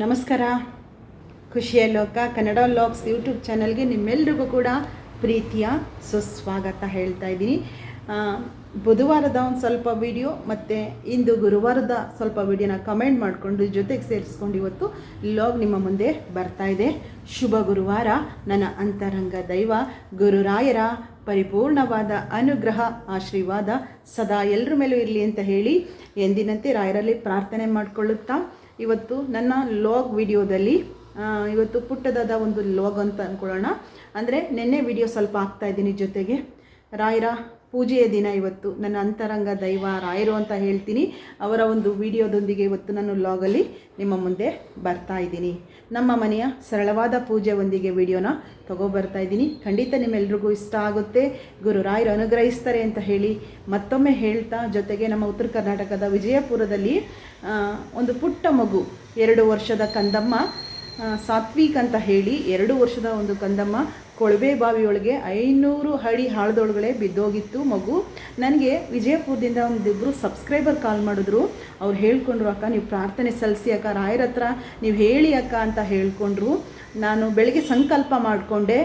ನಮಸ್ಕಾರ. ಖುಷಿಯ ಲೋಕ, ಕನ್ನಡ ಲಾಗ್ಸ್ ಯೂಟ್ಯೂಬ್ ಚಾನಲ್ಗೆ ನಿಮ್ಮೆಲ್ರಿಗೂ ಕೂಡ ಪ್ರೀತಿಯ ಸುಸ್ವಾಗತ ಹೇಳ್ತಾ ಇದ್ದೀನಿ. ಬುಧವಾರದ ಒಂದು ಸ್ವಲ್ಪ ವಿಡಿಯೋ ಮತ್ತು ಇಂದು ಗುರುವಾರದ ಸ್ವಲ್ಪ ವಿಡಿಯೋನ ಕಮೆಂಟ್ ಮಾಡಿಕೊಂಡು ಜೊತೆಗೆ ಸೇರಿಸ್ಕೊಂಡು ಇವತ್ತು ಲಾಗ್ ನಿಮ್ಮ ಮುಂದೆ ಬರ್ತಾ ಇದೆ. ಶುಭ ಗುರುವಾರ. ನನ್ನ ಅಂತರಂಗ ದೈವ, ಗುರುರಾಯರ ಪರಿಪೂರ್ಣವಾದ ಅನುಗ್ರಹ, ಆಶೀರ್ವಾದ ಸದಾ ಎಲ್ಲರ ಮೇಲೂ ಇರಲಿ ಅಂತ ಹೇಳಿ ಎಂದಿನಂತೆ ರಾಯರಲ್ಲಿ ಪ್ರಾರ್ಥನೆ ಮಾಡಿಕೊಳ್ಳುತ್ತಾ ಇವತ್ತು ನನ್ನ ಲಾಗ್ ವಿಡಿಯೋದಲ್ಲಿ ಇವತ್ತು ಪುಟ್ಟದಾದ ಒಂದು ಲಾಗ್ ಅಂತ ಅಂದ್ಕೊಳ್ಳೋಣ ಅಂದರೆ ನಿನ್ನೆ ವಿಡಿಯೋ ಸ್ವಲ್ಪ ಆಗ್ತಾ ಇದ್ದೀನಿ ಜೊತೆಗೆ. ರಾಯರ ಪೂಜೆಯ ದಿನ ಇವತ್ತು. ನನ್ನ ಅಂತರಂಗ ದೈವ ರಾಯರು ಅಂತ ಹೇಳ್ತೀನಿ. ಅವರ ಒಂದು ವಿಡಿಯೋದೊಂದಿಗೆ ಇವತ್ತು ನಾನು ಲಾಗಲ್ಲಿ ನಿಮ್ಮ ಮುಂದೆ ಬರ್ತಾ ಇದ್ದೀನಿ. ನಮ್ಮ ಮನೆಯ ಸರಳವಾದ ಪೂಜೆ ಒಂದಿಗೆ ವಿಡಿಯೋನ ತಗೋಬರ್ತಾ ಇದ್ದೀನಿ. ಖಂಡಿತ ನಿಮ್ಮೆಲ್ರಿಗೂ ಇಷ್ಟ ಆಗುತ್ತೆ. ಗುರು ರಾಯರು ಅನುಗ್ರಹಿಸ್ತಾರೆ ಅಂತ ಹೇಳಿ ಮತ್ತೊಮ್ಮೆ ಹೇಳ್ತಾ ಜೊತೆಗೆ ನಮ್ಮ ಉತ್ತರ ಕರ್ನಾಟಕದ ವಿಜಯಪುರದಲ್ಲಿ ಒಂದು ಪುಟ್ಟ ಮಗು, ಎರಡು ವರ್ಷದ ಕಂದಮ್ಮ ಸಾತ್ವಿಕ್ ಅಂತ ಹೇಳಿ ಎರಡು ವರ್ಷದ ಒಂದು ಕಂದಮ್ಮ ಕೊಳವೆ ಬಾವಿಯೊಳಗೆ ಐನೂರು ಅಡಿ ಹಾಳದೊಳಗಡೆ ಬಿದ್ದೋಗಿತ್ತು ಮಗು. ನನಗೆ ವಿಜಯಪುರದಿಂದ ಒಂದಿಬ್ಬರು ಸಬ್ಸ್ಕ್ರೈಬರ್ ಕಾಲ್ ಮಾಡಿದ್ರು. ಅವ್ರು ಹೇಳ್ಕೊಂಡ್ರು, ಅಕ್ಕ, ನೀವು ಪ್ರಾರ್ಥನೆ ಸಲ್ಲಿಸಿ, ಅಕ್ಕ, ರಾಯರ ಹತ್ರ ನೀವು ಹೇಳಿ, ಅಕ್ಕ, ಅಂತ ಹೇಳ್ಕೊಂಡ್ರು. ನಾನು ಬೆಳಗ್ಗೆ ಸಂಕಲ್ಪ ಮಾಡಿಕೊಂಡೆ.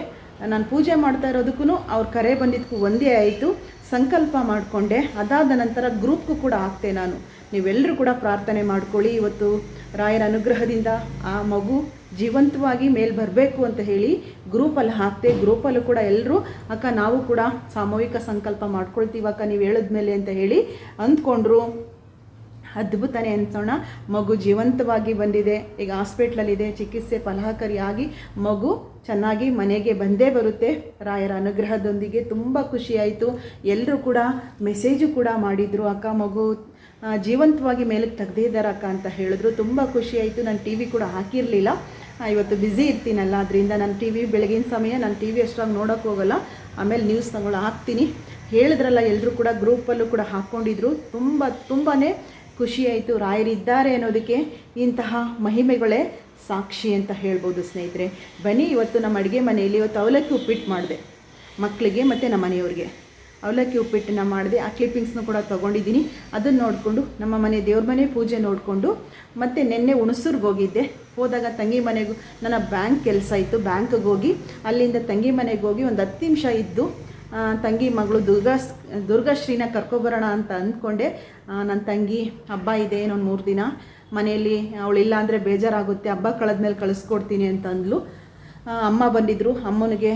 ನಾನು ಪೂಜೆ ಮಾಡ್ತಾ ಇರೋದಕ್ಕೂ ಅವ್ರು ಕರೆ ಬಂದಿದ್ದಕ್ಕೂ ಒಂದೇ ಆಯಿತು. ಸಂಕಲ್ಪ ಮಾಡಿಕೊಂಡೆ. ಅದಾದ ನಂತರ ಗ್ರೂಪ್ಗೂ ಕೂಡ ಹಾಕ್ತೆ ನಾನು. ನೀವೆಲ್ಲರೂ ಕೂಡ ಪ್ರಾರ್ಥನೆ ಮಾಡ್ಕೊಳ್ಳಿ. ಇವತ್ತು ರಾಯರ ಅನುಗ್ರಹದಿಂದ ಆ ಮಗು ಜೀವಂತವಾಗಿ ಮೇಲೆ ಬರಬೇಕು ಅಂತ ಹೇಳಿ ಗ್ರೂಪಲ್ಲಿ ಹಾಕ್ತೆ. ಗ್ರೂಪಲ್ಲೂ ಕೂಡ ಎಲ್ಲರೂ, ಅಕ್ಕ, ನಾವು ಕೂಡ ಸಾಮೂಹಿಕ ಸಂಕಲ್ಪ ಮಾಡ್ಕೊಳ್ತೀವಿ ಅಕ್ಕ, ನೀವು ಹೇಳಿದ್ಮೇಲೆ ಅಂತ ಹೇಳಿ ಅಂದ್ಕೊಂಡ್ರು. ಅದ್ಭುತನೇ ಅನ್ಸೋಣ. ಮಗು ಜೀವಂತವಾಗಿ ಬಂದಿದೆ. ಈಗ ಹಾಸ್ಪಿಟ್ಲಲ್ಲಿದೆ. ಚಿಕಿತ್ಸೆ ಫಲಹಕಾರಿಯಾಗಿ ಮಗು ಚೆನ್ನಾಗಿ ಮನೆಗೆ ಬಂದೇ ಬರುತ್ತೆ. ರಾಯರ ಅನುಗ್ರಹದೊಂದಿಗೆ ತುಂಬ ಖುಷಿಯಾಯಿತು. ಎಲ್ಲರೂ ಕೂಡ ಮೆಸೇಜು ಕೂಡ ಮಾಡಿದರು. ಅಕ್ಕ, ಮಗು ಜೀವಂತವಾಗಿ ಮೇಲಕ್ಕೆ ತೆಗ್ದಿದ್ದಾರೆ ಅಕ್ಕ ಅಂತ ಹೇಳಿದ್ರು. ತುಂಬ ಖುಷಿಯಾಯಿತು ನಾನು ಟಿ ವಿ ಕೂಡ ಹಾಕಿರಲಿಲ್ಲ. ಇವತ್ತು ಬ್ಯುಸಿ ಇರ್ತೀನಲ್ಲ, ಅದರಿಂದ ನಾನು ಟಿ ವಿ ಬೆಳಗಿನ ಸಮಯ ನಾನು ಟಿ ವಿ ಅಷ್ಟಾಗಿ ನೋಡೋಕ್ಕೆ ಹೋಗಲ್ಲ. ಆಮೇಲೆ ನ್ಯೂಸ್ ತಗೊಳ್ಳೋ ಹಾಕ್ತೀನಿ. ಹೇಳಿದ್ರಲ್ಲ ಎಲ್ಲರೂ ಕೂಡ ಗ್ರೂಪಲ್ಲೂ ಕೂಡ ಹಾಕ್ಕೊಂಡಿದ್ರು ತುಂಬ ತುಂಬಾ ಖುಷಿಯಾಯಿತು ರಾಯರಿದ್ದಾರೆ ಅನ್ನೋದಕ್ಕೆ ಇಂತಹ ಮಹಿಮೆಗಳೇ ಸಾಕ್ಷಿ ಅಂತ ಹೇಳ್ಬೋದು ಸ್ನೇಹಿತರೆ. ಬನ್ನಿ, ಇವತ್ತು ನಮ್ಮ ಅಡುಗೆ ಮನೆಯಲ್ಲಿ ಇವತ್ತು ಅವಲಕ್ಕಿ ಉಪ್ಪಿಟ್ಟು ಮಾಡಿದೆ. ಮಕ್ಕಳಿಗೆ ಮತ್ತು ನಮ್ಮ ಮನೆಯವ್ರಿಗೆ. ಅವಲಕ್ಕಿ ಉಪ್ಪಿಟ್ಟನ್ನು ಮಾಡಿದೆ. ಆ ಕ್ಲಿಪ್ಪಿಂಗ್ಸ್ನು ಕೂಡ ತೊಗೊಂಡಿದ್ದೀನಿ. ಅದನ್ನು ನೋಡಿಕೊಂಡು ನಮ್ಮ ಮನೆ, ದೇವ್ರ ಮನೆ ಪೂಜೆ ನೋಡಿಕೊಂಡು ಮತ್ತು ನಿನ್ನೆ ಹುಣಸೂರ್ಗೆ ಹೋಗಿದ್ದೆ. ಹೋದಾಗ ತಂಗಿ ಮನೆಗೂ ನನ್ನ ಬ್ಯಾಂಕ್ ಕೆಲಸ ಇತ್ತು. ಬ್ಯಾಂಕ್ಗೆ ಹೋಗಿ ಅಲ್ಲಿಂದ ತಂಗಿ ಮನೆಗೆ ಹೋಗಿ ಒಂದು ಹತ್ತು ನಿಮಿಷ ಇದ್ದು ತಂಗಿ ಮಗಳು ದುರ್ಗಾ ದುರ್ಗಾಶ್ರೀನ ಕರ್ಕೊಬರೋಣ ಅಂತ ಅಂದ್ಕೊಂಡೆ. ನನ್ನ ತಂಗಿ, ಹಬ್ಬ ಇದೆ, ಇನ್ನೊಂದು ಮೂರು ದಿನ. ಮನೆಯಲ್ಲಿ ಅವಳಿಲ್ಲ ಅಂದರೆ ಬೇಜಾರಾಗುತ್ತೆ. ಹಬ್ಬ ಕಳೆದ್ಮೇಲೆ ಕಳಿಸ್ಕೊಡ್ತೀನಿ ಅಂತ ಅಂದ್ಲು. ಅಮ್ಮ ಬಂದಿದ್ದರು ಅಮ್ಮನಿಗೆ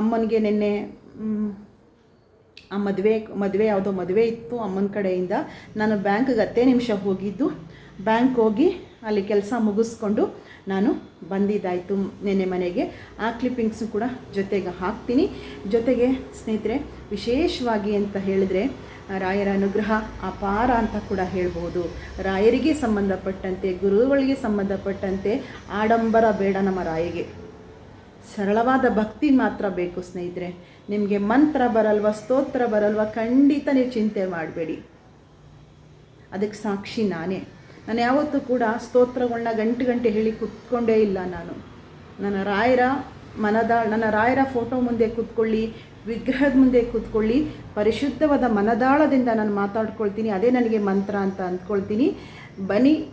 ಅಮ್ಮನಿಗೆ ನಿನ್ನೆ ಆ ಮದುವೆ ಮದುವೆ ಯಾವುದೋ ಮದುವೆ ಇತ್ತು ಅಮ್ಮನ ಕಡೆಯಿಂದ. ನಾನು ಬ್ಯಾಂಕ್ಗೆ ಹತ್ತೇ ನಿಮಿಷ ಹೋಗಿದ್ದು. ಬ್ಯಾಂಕ್ ಹೋಗಿ ಅಲ್ಲಿ ಕೆಲಸ ಮುಗಿಸ್ಕೊಂಡು ನಾನು ಬಂದಿದ್ದಾಯಿತು ನೆನ್ನೆ ಮನೆಗೆ. ಆ ಕ್ಲಿಪ್ಪಿಂಗ್ಸು ಕೂಡ ಜೊತೆಗೆ ಹಾಕ್ತೀನಿ. ಜೊತೆಗೆ ಸ್ನೇಹಿತರೆ, ವಿಶೇಷವಾಗಿ ಅಂತ ಹೇಳಿದ್ರೆ, ರಾಯರ ಅನುಗ್ರಹ ಅಪಾರ ಅಂತ ಕೂಡ ಹೇಳ್ಬೋದು. ರಾಯರಿಗೆ ಸಂಬಂಧಪಟ್ಟಂತೆ, ಗುರುಗಳಿಗೆ ಸಂಬಂಧಪಟ್ಟಂತೆ ಆಡಂಬರ ಬೇಡ ನಮ್ಮ ರಾಯಿಗೆ. ಸರಳವಾದ ಭಕ್ತಿ ಮಾತ್ರ ಬೇಕು ಸ್ನೇಹಿತರೆ. ನಿಮಗೆ ಮಂತ್ರ ಬರಲ್ವ, ಸ್ತೋತ್ರ ಬರಲ್ವ, ಖಂಡಿತ ನೀವು ಚಿಂತೆ ಮಾಡಬೇಡಿ. ಅದಕ್ಕೆ ಸಾಕ್ಷಿ ನಾನೇ. ನಾನು ಯಾವತ್ತೂ ಕೂಡ ಸ್ತೋತ್ರಗಳನ್ನ ಗಂಟು ಗಂಟೆ ಹೇಳಿ ಕುತ್ಕೊಂಡೇ ಇಲ್ಲ ನಾನು. ನನ್ನ ರಾಯರ ಮನದ, ನನ್ನ ರಾಯರ ಫೋಟೋ ಮುಂದೆ ಕೂತ್ಕೊಳ್ಳಿ, ವಿಗ್ರಹದ ಮುಂದೆ ಕೂತ್ಕೊಳ್ಳಿ, ಪರಿಶುದ್ಧವಾದ ಮನದಾಳದಿಂದ ನಾನು ಮಾತಾಡ್ಕೊಳ್ತೀನಿ, ಅದೇ ನನಗೆ ಮಂತ್ರ ಅಂತ ಅಂದ್ಕೊಳ್ತೀನಿ. ಬನ್ನಿ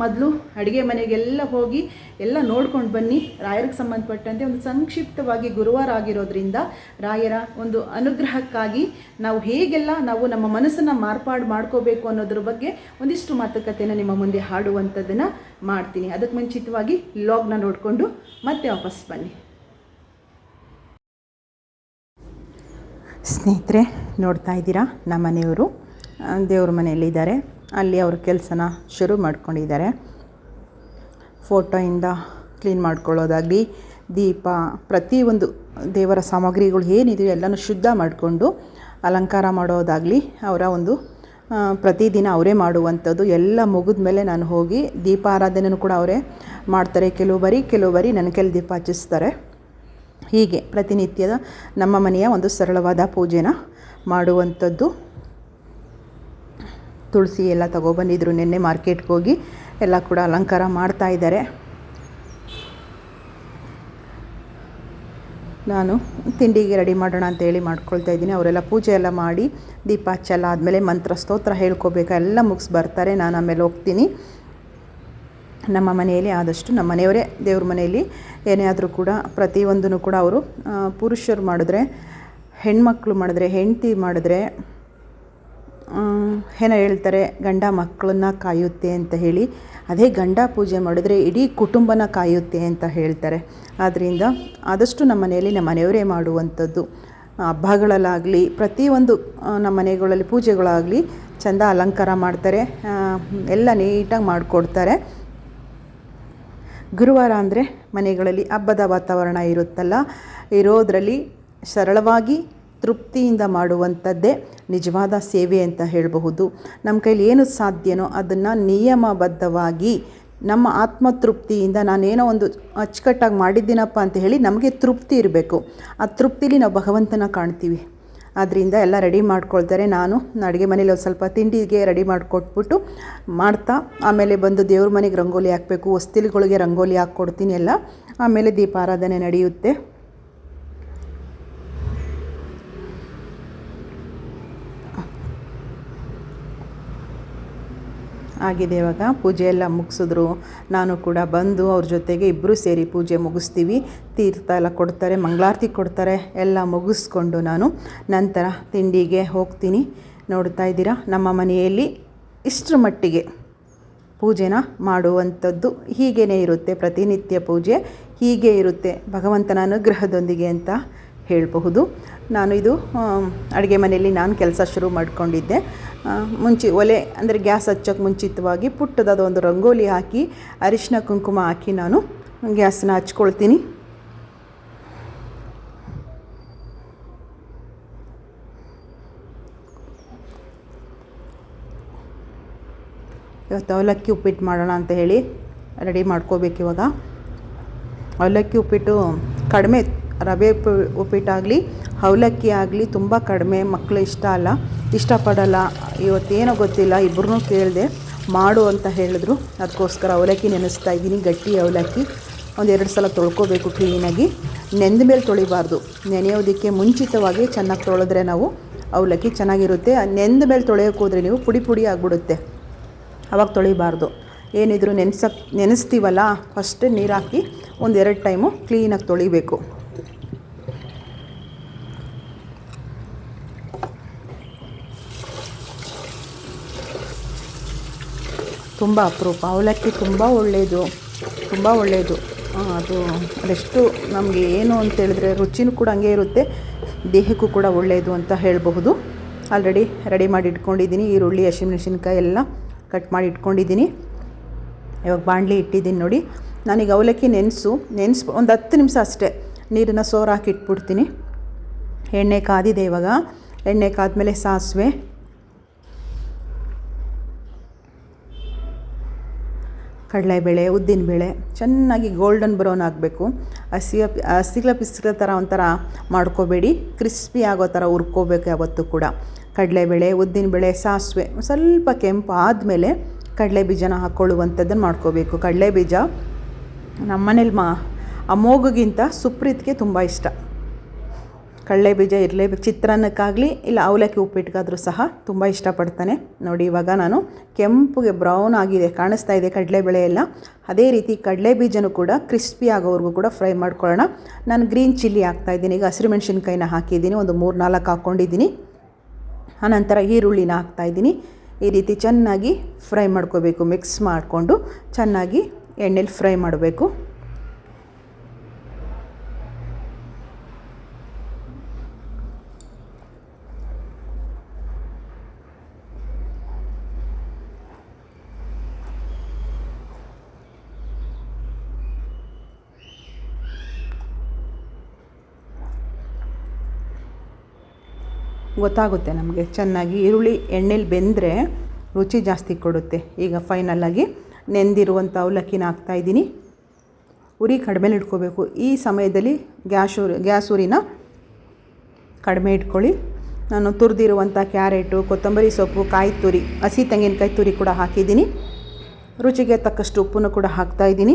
ಮೊದಲು ಅಡುಗೆ ಮನೆಗೆಲ್ಲ ಹೋಗಿ ಎಲ್ಲ ನೋಡ್ಕೊಂಡು ಬನ್ನಿ. ರಾಯರಿಗೆ ಸಂಬಂಧಪಟ್ಟಂತೆ ಒಂದು ಸಂಕ್ಷಿಪ್ತವಾಗಿ ಗುರುವಾರ ಆಗಿರೋದ್ರಿಂದ ರಾಯರ ಒಂದು ಅನುಗ್ರಹಕ್ಕಾಗಿ ನಾವು ಹೇಗೆಲ್ಲ ನಾವು ನಮ್ಮ ಮನಸ್ಸನ್ನು ಮಾರ್ಪಾಡು ಮಾಡ್ಕೋಬೇಕು ಅನ್ನೋದ್ರ ಬಗ್ಗೆ ಒಂದಿಷ್ಟು ಮಾತುಕತೆಯನ್ನು ನಿಮ್ಮ ಮುಂದೆ ಹಾಡುವಂಥದ್ದನ್ನು ಮಾಡ್ತೀನಿ. ಅದಕ್ಕೆ ಮುಂಚಿತವಾಗಿ ಲಾಗ್ನ ನೋಡಿಕೊಂಡು ಮತ್ತೆ ವಾಪಸ್ ಬನ್ನಿ. ಸ್ನೇಹಿತರೆ, ನೋಡ್ತಾ ಇದ್ದೀರಾ? ನಮ್ಮ ಮನೆಯವರು ದೇವ್ರ ಮನೆಯಲ್ಲಿದ್ದಾರೆ. ಅಲ್ಲಿ ಅವ್ರ ಕೆಲಸನ ಶುರು ಮಾಡ್ಕೊಂಡಿದ್ದಾರೆ. ಫೋಟೋಯಿಂದ ಕ್ಲೀನ್ ಮಾಡ್ಕೊಳ್ಳೋದಾಗಲಿ, ದೀಪ ಪ್ರತಿಯೊಂದು ದೇವರ ಸಾಮಗ್ರಿಗಳು ಏನಿದೆಯೋ ಎಲ್ಲನೂ ಶುದ್ಧ ಮಾಡಿಕೊಂಡು ಅಲಂಕಾರ ಮಾಡೋದಾಗಲಿ ಅವರ ಒಂದು ಪ್ರತಿದಿನ ಅವರೇ ಮಾಡುವಂಥದ್ದು. ಎಲ್ಲ ಮುಗಿದ ಮೇಲೆ ನಾನು ಹೋಗಿ ದೀಪ ಆರಾಧನೆಯೂ ಕೂಡ ಅವರೇ ಮಾಡ್ತಾರೆ. ಕೆಲವು ಬಾರಿ ಕೆಲವು ಬಾರಿ ನನ್ನ ಕೆಲ ದೀಪ ಹಚ್ಚಿಸ್ತಾರೆ. ಹೀಗೆ ಪ್ರತಿನಿತ್ಯದ ನಮ್ಮ ಮನೆಯ ಒಂದು ಸರಳವಾದ ಪೂಜೆನ ಮಾಡುವಂಥದ್ದು. ತುಳಸಿ ಎಲ್ಲ ತಗೊಬಂದಿದ್ರು. ನಿನ್ನೆ ಮಾರ್ಕೆಟ್ಗೆ ಹೋಗಿ ಎಲ್ಲ ಕೂಡ ಅಲಂಕಾರ ಮಾಡ್ತಾ ಇದ್ದಾರೆ. ನಾನು ತಿಂಡಿಗೆ ರೆಡಿ ಮಾಡೋಣ ಅಂತೇಳಿ ಮಾಡ್ಕೊಳ್ತಾ ಇದ್ದೀನಿ. ಅವರೆಲ್ಲ ಪೂಜೆ ಎಲ್ಲ ಮಾಡಿ ದೀಪ ಹಚ್ಚಲ್ಲ ಆದಮೇಲೆ ಮಂತ್ರ ಸ್ತೋತ್ರ ಹೇಳ್ಕೊಬೇಕಾ. ಎಲ್ಲ ಮುಗಿಸ್ ಬರ್ತಾರೆ. ನಾನು ಆಮೇಲೆ ಹೋಗ್ತೀನಿ. ನಮ್ಮ ಮನೆಯಲ್ಲಿ ಆದಷ್ಟು ನಮ್ಮ ಮನೆಯವರೇ ದೇವ್ರ ಮನೆಯಲ್ಲಿ ಏನೇ ಆದರೂ ಕೂಡ ಪ್ರತಿಯೊಂದನ್ನು ಕೂಡ ಅವರು ಪುರುಷರು ಮಾಡಿದ್ರೆ, ಹೆಣ್ಮಕ್ಳು ಮಾಡಿದ್ರೆ, ಹೆಂಡತಿ ಮಾಡಿದ್ರೆ ಏನೋ ಹೇಳ್ತಾರೆ, ಗಂಡ ಮಕ್ಕಳನ್ನ ಕಾಯುತ್ತೆ ಅಂತ ಹೇಳಿ. ಅದೇ ಗಂಡ ಪೂಜೆ ಮಾಡಿದ್ರೆ ಇಡೀ ಕುಟುಂಬನ ಕಾಯುತ್ತೆ ಅಂತ ಹೇಳ್ತಾರೆ. ಆದ್ದರಿಂದ ಆದಷ್ಟು ನಮ್ಮ ಮನೆಯಲ್ಲಿ ನಮ್ಮ ಮನೆಯವರೇ ಮಾಡುವಂಥದ್ದು. ಹಬ್ಬಗಳಲ್ಲಾಗಲಿ, ಪ್ರತಿಯೊಂದು ನಮ್ಮ ಮನೆಗಳಲ್ಲಿ ಪೂಜೆಗಳಾಗಲಿ ಚೆಂದ ಅಲಂಕಾರ ಮಾಡ್ತಾರೆ. ಎಲ್ಲ ನೀಟಾಗಿ ಮಾಡಿಕೊಡ್ತಾರೆ. ಗುರುವಾರ ಅಂದರೆ ಮನೆಗಳಲ್ಲಿ ಹಬ್ಬದ ವಾತಾವರಣ ಇರುತ್ತಲ್ಲ, ಇರೋದರಲ್ಲಿ ಸರಳವಾಗಿ ತೃಪ್ತಿಯಿಂದ ಮಾಡುವಂಥದ್ದೇ ನಿಜವಾದ ಸೇವೆ ಅಂತ ಹೇಳಬಹುದು. ನಮ್ಮ ಕೈಲಿ ಏನು ಸಾಧ್ಯನೋ ಅದನ್ನು ನಿಯಮಬದ್ಧವಾಗಿ ನಮ್ಮ ಆತ್ಮತೃಪ್ತಿಯಿಂದ ನಾನೇನೋ ಒಂದು ಅಚ್ಚುಕಟ್ಟಾಗಿ ಮಾಡಿದ್ದೀನಪ್ಪ ಅಂತ ಹೇಳಿ ನಮಗೆ ತೃಪ್ತಿ ಇರಬೇಕು. ಆ ತೃಪ್ತಿಲಿ ನಾವು ಭಗವಂತನ ಕಾಣ್ತೀವಿ. ಆದ್ದರಿಂದ ಎಲ್ಲ ರೆಡಿ ಮಾಡ್ಕೊಳ್ತಾರೆ. ನಾನು ಅಡುಗೆ ಮನೇಲಿ ಒಂದು ಸ್ವಲ್ಪ ತಿಂಡಿಗೆ ರೆಡಿ ಮಾಡಿಕೊಟ್ಬಿಟ್ಟು ಮಾಡ್ತಾ, ಆಮೇಲೆ ಬಂದು ದೇವ್ರ ಮನೆಗೆ ರಂಗೋಲಿ ಹಾಕಬೇಕು, ಹೊಸ್ತಿಲುಗಳಿಗೆ ರಂಗೋಲಿ ಹಾಕ್ಕೊಡ್ತೀನಿ ಎಲ್ಲ. ಆಮೇಲೆ ದೀಪಾರಾಧನೆ ನಡೆಯುತ್ತೆ. ಆಗಿದೆ ಇವಾಗ. ಪೂಜೆ ಎಲ್ಲ ಮುಗಿಸಿದ್ರು. ನಾನು ಕೂಡ ಬಂದು ಅವ್ರ ಜೊತೆಗೆ ಇಬ್ಬರು ಸೇರಿ ಪೂಜೆ ಮುಗಿಸ್ತೀವಿ. ತೀರ್ಥ ಎಲ್ಲ ಕೊಡ್ತಾರೆ, ಮಂಗಳಾರತಿ ಕೊಡ್ತಾರೆ, ಎಲ್ಲ ಮುಗಿಸ್ಕೊಂಡು ನಾನು ನಂತರ ತಿಂಡಿಗೆ ಹೋಗ್ತೀನಿ. ನೋಡ್ತಾ ಇದ್ದೀರಾ? ನಮ್ಮ ಮನೆಯಲ್ಲಿ ಇಷ್ಟರ ಮಟ್ಟಿಗೆ ಪೂಜೆನ ಮಾಡುವಂಥದ್ದು ಹೀಗೇ ಇರುತ್ತೆ ಪ್ರತಿನಿತ್ಯ ಪೂಜೆ. ಹೀಗೆ ಇರುತ್ತೆ ಭಗವಂತನ ಅನುಗ್ರಹದೊಂದಿಗೆ ಅಂತ ಹೇಳಬಹುದು. ನಾನು ಇದು ಅಡುಗೆ ಮನೆಯಲ್ಲಿ ನಾನು ಕೆಲಸ ಶುರು ಮಾಡಿಕೊಂಡಿದ್ದೆ. ಮುಂಚೆ ಒಲೆ, ಅಂದರೆ ಗ್ಯಾಸ್ ಹಚ್ಚೋಕ್ಕೆ ಮುಂಚಿತವಾಗಿ ಪುಟ್ಟದಾದ ಒಂದು ರಂಗೋಲಿ ಹಾಕಿ, ಅರಿಶಿನ, ಕುಂಕುಮ ಹಾಕಿ ನಾನು ಗ್ಯಾಸನ್ನ ಹಚ್ಕೊಳ್ತೀನಿ. ಇವತ್ತು ಅವಲಕ್ಕಿ ಉಪ್ಪಿಟ್ಟು ಮಾಡೋಣ ಅಂತ ಹೇಳಿ ರೆಡಿ ಮಾಡ್ಕೋಬೇಕು ಇವಾಗ. ಅವಲಕ್ಕಿ ಉಪ್ಪಿಟ್ಟು ಕಡಿಮೆ ರವೆ ಉಪ್ಪು, ಉಪ್ಪಿಟ್ಟಾಗಲಿ ಅವಲಕ್ಕಿ ಆಗಲಿ ತುಂಬ ಕಡಿಮೆ ಮಕ್ಕಳು ಇಷ್ಟ ಅಲ್ಲ. ಇಷ್ಟಪಡಲ್ಲ. ಇವತ್ತೇನೋ ಗೊತ್ತಿಲ್ಲ ಇಬ್ಬರನ್ನೂ ಕೇಳಿದೆ ಮಾಡು ಅಂತ ಹೇಳಿದ್ರು. ಅದಕ್ಕೋಸ್ಕರ ಅವಲಕ್ಕಿ ನೆನೆಸ್ತಾ ಇದ್ದೀನಿ, ಗಟ್ಟಿ ಅವಲಕ್ಕಿ. ಒಂದೆರಡು ಸಲ ತೊಳ್ಕೊಬೇಕು ಕ್ಲೀನಾಗಿ. ನೆಂದ ಮೇಲೆ ತೊಳಿಬಾರ್ದು. ನೆನೆಯೋದಕ್ಕೆ ಮುಂಚಿತವಾಗಿ ಚೆನ್ನಾಗಿ ತೊಳೆದ್ರೆ ನಾವು ಅವಲಕ್ಕಿ ಚೆನ್ನಾಗಿರುತ್ತೆ. ನೆಂದ ಮೇಲೆ ತೊಳೆಯೋಕೆ ಹೋದರೆ ನೀವು ಪುಡಿ ಪುಡಿ ಆಗಿಬಿಡುತ್ತೆ. ಅವಾಗ ತೊಳಿಬಾರ್ದು. ಏನಿದ್ರು ನೆನೆಸಕ್ಕೆ ನೆನೆಸ್ತೀವಲ್ಲ, ಫಸ್ಟ್ ನೀರು ಹಾಕಿ ಒಂದೆರಡು ಟೈಮು ಕ್ಲೀನಾಗಿ ತೊಳಿಬೇಕು. ತುಂಬ ಅಪರೂಪ. ಅವಲಕ್ಕಿ ತುಂಬ ಒಳ್ಳೆಯದು ತುಂಬ ಒಳ್ಳೆಯದು ಅದು ಅದೆಷ್ಟು ನಮಗೆ ಏನು ಅಂತ ಹೇಳಿದ್ರೆ ರುಚಿನೂ ಕೂಡ ಹಂಗೆ ಇರುತ್ತೆ, ದೇಹಕ್ಕೂ ಕೂಡ ಒಳ್ಳೆಯದು ಅಂತ ಹೇಳಬಹುದು. ಆಲ್ರೆಡಿ ರೆಡಿ ಮಾಡಿ ಇಟ್ಕೊಂಡಿದ್ದೀನಿ, ಈರುಳ್ಳಿ ಹಸಿಮೆಣಸಿನ್ಕಾಯಿ ಎಲ್ಲ ಕಟ್ ಮಾಡಿ ಇಟ್ಕೊಂಡಿದ್ದೀನಿ. ಇವಾಗ ಬಾಣಲಿ ಇಟ್ಟಿದ್ದೀನಿ ನೋಡಿ. ನಾನೀಗ ಅವಲಕ್ಕಿ ನೆನೆಸು, ನೆನೆಸ್ ಒಂದು ಹತ್ತು ನಿಮಿಷ ಅಷ್ಟೇ ನೀರನ್ನು ಸೋರಾಕಿ ಇಟ್ಬಿಡ್ತೀನಿ. ಎಣ್ಣೆ ಕಾದಿದೆ ಇವಾಗ. ಎಣ್ಣೆ ಕಾದ್ಮೇಲೆ ಸಾಸಿವೆ. ಕಡಲೆಬೇಳೆ, ಉದ್ದಿನಬೇಳೆ, ಚೆನ್ನಾಗಿ ಗೋಲ್ಡನ್ ಬ್ರೌನ್ ಆಗಬೇಕು. ಹಸಿ ಹಸಿಲ ಪಿಸಿಲ ಥರ ಒಂಥರ ಮಾಡ್ಕೋಬೇಡಿ. ಕ್ರಿಸ್ಪಿ ಆಗೋ ಥರ ಹುರ್ಕೋಬೇಕು ಯಾವತ್ತೂ ಕೂಡ. ಕಡಲೆಬೇಳೆ, ಉದ್ದಿನಬೇಳೆ, ಸಾಸಿವೆ ಸ್ವಲ್ಪ ಕೆಂಪು ಆದಮೇಲೆ ಕಡಲೆ ಬೀಜನ ಹಾಕ್ಕೊಳ್ಳುವಂಥದ್ದನ್ನು ಮಾಡ್ಕೋಬೇಕು. ಕಡಲೆ ಬೀಜ ನಮ್ಮನೇಲಿ ಮಾ ಅಮೋಘಗಿಂತ ಸುಪ್ರೀತ್ಗೆ ತುಂಬ ಇಷ್ಟ. ಕಡಲೆ ಬೀಜ ಇರಲೇಬೇಕು ಚಿತ್ರಾನ್ನಕ್ಕಾಗಲಿ ಇಲ್ಲ ಅವಲಕ್ಕಿ ಉಪ್ಪಿಟ್ಟಿಗಾದರೂ ಸಹ ತುಂಬ ಇಷ್ಟಪಡ್ತಾನೆ. ನೋಡಿ, ಇವಾಗ ನಾನು ಕೆಂಪುಗೆ ಬ್ರೌನ್ ಆಗಿದೆ, ಕಾಣಿಸ್ತಾ ಇದೆ ಕಡಲೆಬೇಳೆ ಎಲ್ಲ. ಅದೇ ರೀತಿ ಕಡಲೆ ಬೀಜನೂ ಕೂಡ ಕ್ರಿಸ್ಪಿ ಆಗೋವರೆಗೂ ಕೂಡ ಫ್ರೈ ಮಾಡ್ಕೊಳ್ಳೋಣ. ನಾನು ಗ್ರೀನ್ ಚಿಲ್ಲಿ ಹಾಕ್ತಾಯಿದ್ದೀನಿ ಈಗ ಹಸಿರು ಮೆಣಸಿನ್ಕಾಯಿನ ಹಾಕಿದ್ದೀನಿ, ಒಂದು ಮೂರು ನಾಲ್ಕು ಹಾಕ್ಕೊಂಡಿದ್ದೀನಿ ಆನಂತರ ಈರುಳ್ಳಿನ ಹಾಕ್ತಾಯಿದ್ದೀನಿ ಈ ರೀತಿ ಚೆನ್ನಾಗಿ ಫ್ರೈ ಮಾಡ್ಕೋಬೇಕು ಮಿಕ್ಸ್ ಮಾಡಿಕೊಂಡು ಚೆನ್ನಾಗಿ ಎಣ್ಣೆಲಿ ಫ್ರೈ ಮಾಡಬೇಕು. ಗೊತ್ತಾಗುತ್ತೆ ನಮಗೆ. ಚೆನ್ನಾಗಿ ಈರುಳ್ಳಿ ಎಣ್ಣೆಲಿ ಬೆಂದರೆ ರುಚಿ ಜಾಸ್ತಿ ಕೊಡುತ್ತೆ. ಈಗ ಫೈನಲ್ಲಾಗಿ ನೆಂದಿರುವಂಥ ಅವಲಕ್ಕಿನ ಹಾಕ್ತಾಯಿದ್ದೀನಿ ಉರಿ ಕಡಿಮೆಲಿ ಇಟ್ಕೋಬೇಕು. ಈ ಸಮಯದಲ್ಲಿ ಗ್ಯಾಸ್ ಉರಿ, ಗ್ಯಾಸ್ ಉರಿನ ಕಡಿಮೆ ಇಟ್ಕೊಳ್ಳಿ. ನಾನು ತುರಿದಿರುವಂಥ ಕ್ಯಾರೆಟು, ಕೊತ್ತಂಬರಿ ಸೊಪ್ಪು, ಕಾಯಿ ತುರಿ, ಹಸಿ ತೆಂಗಿನಕಾಯಿ ತುರಿ ಕೂಡ ಹಾಕಿದ್ದೀನಿ. ರುಚಿಗೆ ತಕ್ಕಷ್ಟು ಉಪ್ಪನ್ನು ಕೂಡ ಹಾಕ್ತಾಯಿದ್ದೀನಿ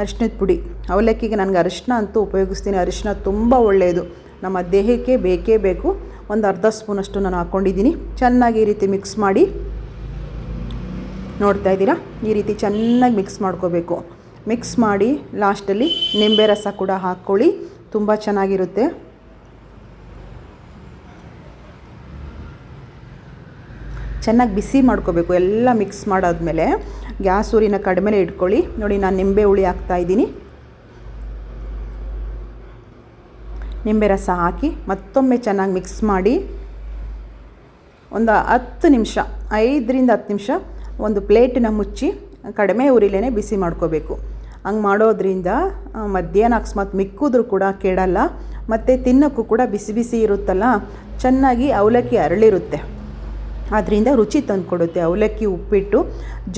ಅರಿಶಿನದ ಪುಡಿ. ಅವಲಕ್ಕಿಗೆ ನನಗೆ ಅರಿಶಿನ ಅಂತೂ ಉಪಯೋಗಿಸ್ತೀನಿ. ಅರಿಶಿನ ತುಂಬ ಒಳ್ಳೆಯದು. ನಮ್ಮ ದೇಹಕ್ಕೆ ಬೇಕೇ ಬೇಕು. ಒಂದು ಅರ್ಧ ಸ್ಪೂನಷ್ಟು ನಾನು ಹಾಕ್ಕೊಂಡಿದ್ದೀನಿ. ಚೆನ್ನಾಗಿ ಈ ರೀತಿ ಮಿಕ್ಸ್ ಮಾಡಿ ನೋಡ್ತಾ ಇದ್ದೀರಾ? ಈ ರೀತಿ ಚೆನ್ನಾಗಿ ಮಿಕ್ಸ್ ಮಾಡ್ಕೋಬೇಕು. ಮಿಕ್ಸ್ ಮಾಡಿ ಲಾಸ್ಟಲ್ಲಿ ನಿಂಬೆ ರಸ ಕೂಡ ಹಾಕ್ಕೊಳ್ಳಿ. ತುಂಬ ಚೆನ್ನಾಗಿರುತ್ತೆ. ಚೆನ್ನಾಗಿ ಬಿಸಿ ಮಾಡ್ಕೋಬೇಕು. ಎಲ್ಲ ಮಿಕ್ಸ್ ಮಾಡಾದ್ಮೇಲೆ ಗ್ಯಾಸ್ ಊರಿನ ಕಡಿಮೆ ಇಟ್ಕೊಳ್ಳಿ. ನೋಡಿ, ನಾನು ನಿಂಬೆ ಹುಳಿ ಹಾಕ್ತಾ ಇದ್ದೀನಿ ನಿಂಬೆ ರಸ ಹಾಕಿ ಮತ್ತೊಮ್ಮೆ ಚೆನ್ನಾಗಿ ಮಿಕ್ಸ್ ಮಾಡಿ ಒಂದು ಹತ್ತು ನಿಮಿಷ, ಐದರಿಂದ ಹತ್ತು ನಿಮಿಷ ಒಂದು ಪ್ಲೇಟನ್ನ ಮುಚ್ಚಿ ಕಡಿಮೆ ಉರಿಲೇ ಬಿಸಿ ಮಾಡ್ಕೋಬೇಕು. ಹಂಗೆ ಮಾಡೋದ್ರಿಂದ ಮಧ್ಯಾಹ್ನ ಅಕಸ್ಮಾತ್ ಮಿಕ್ಕಿದ್ರೂ ಕೂಡ ಕೆಡಲ್ಲ, ಮತ್ತು ತಿನ್ನೋಕ್ಕೂ ಕೂಡ ಬಿಸಿ ಬಿಸಿ ಇರುತ್ತಲ್ಲ, ಚೆನ್ನಾಗಿ ಅವಲಕ್ಕಿ ಅರಳಿರುತ್ತೆ. ಅದರಿಂದ ರುಚಿ ತಂದುಕೊಡುತ್ತೆ ಅವಲಕ್ಕಿ ಉಪ್ಪಿಟ್ಟು.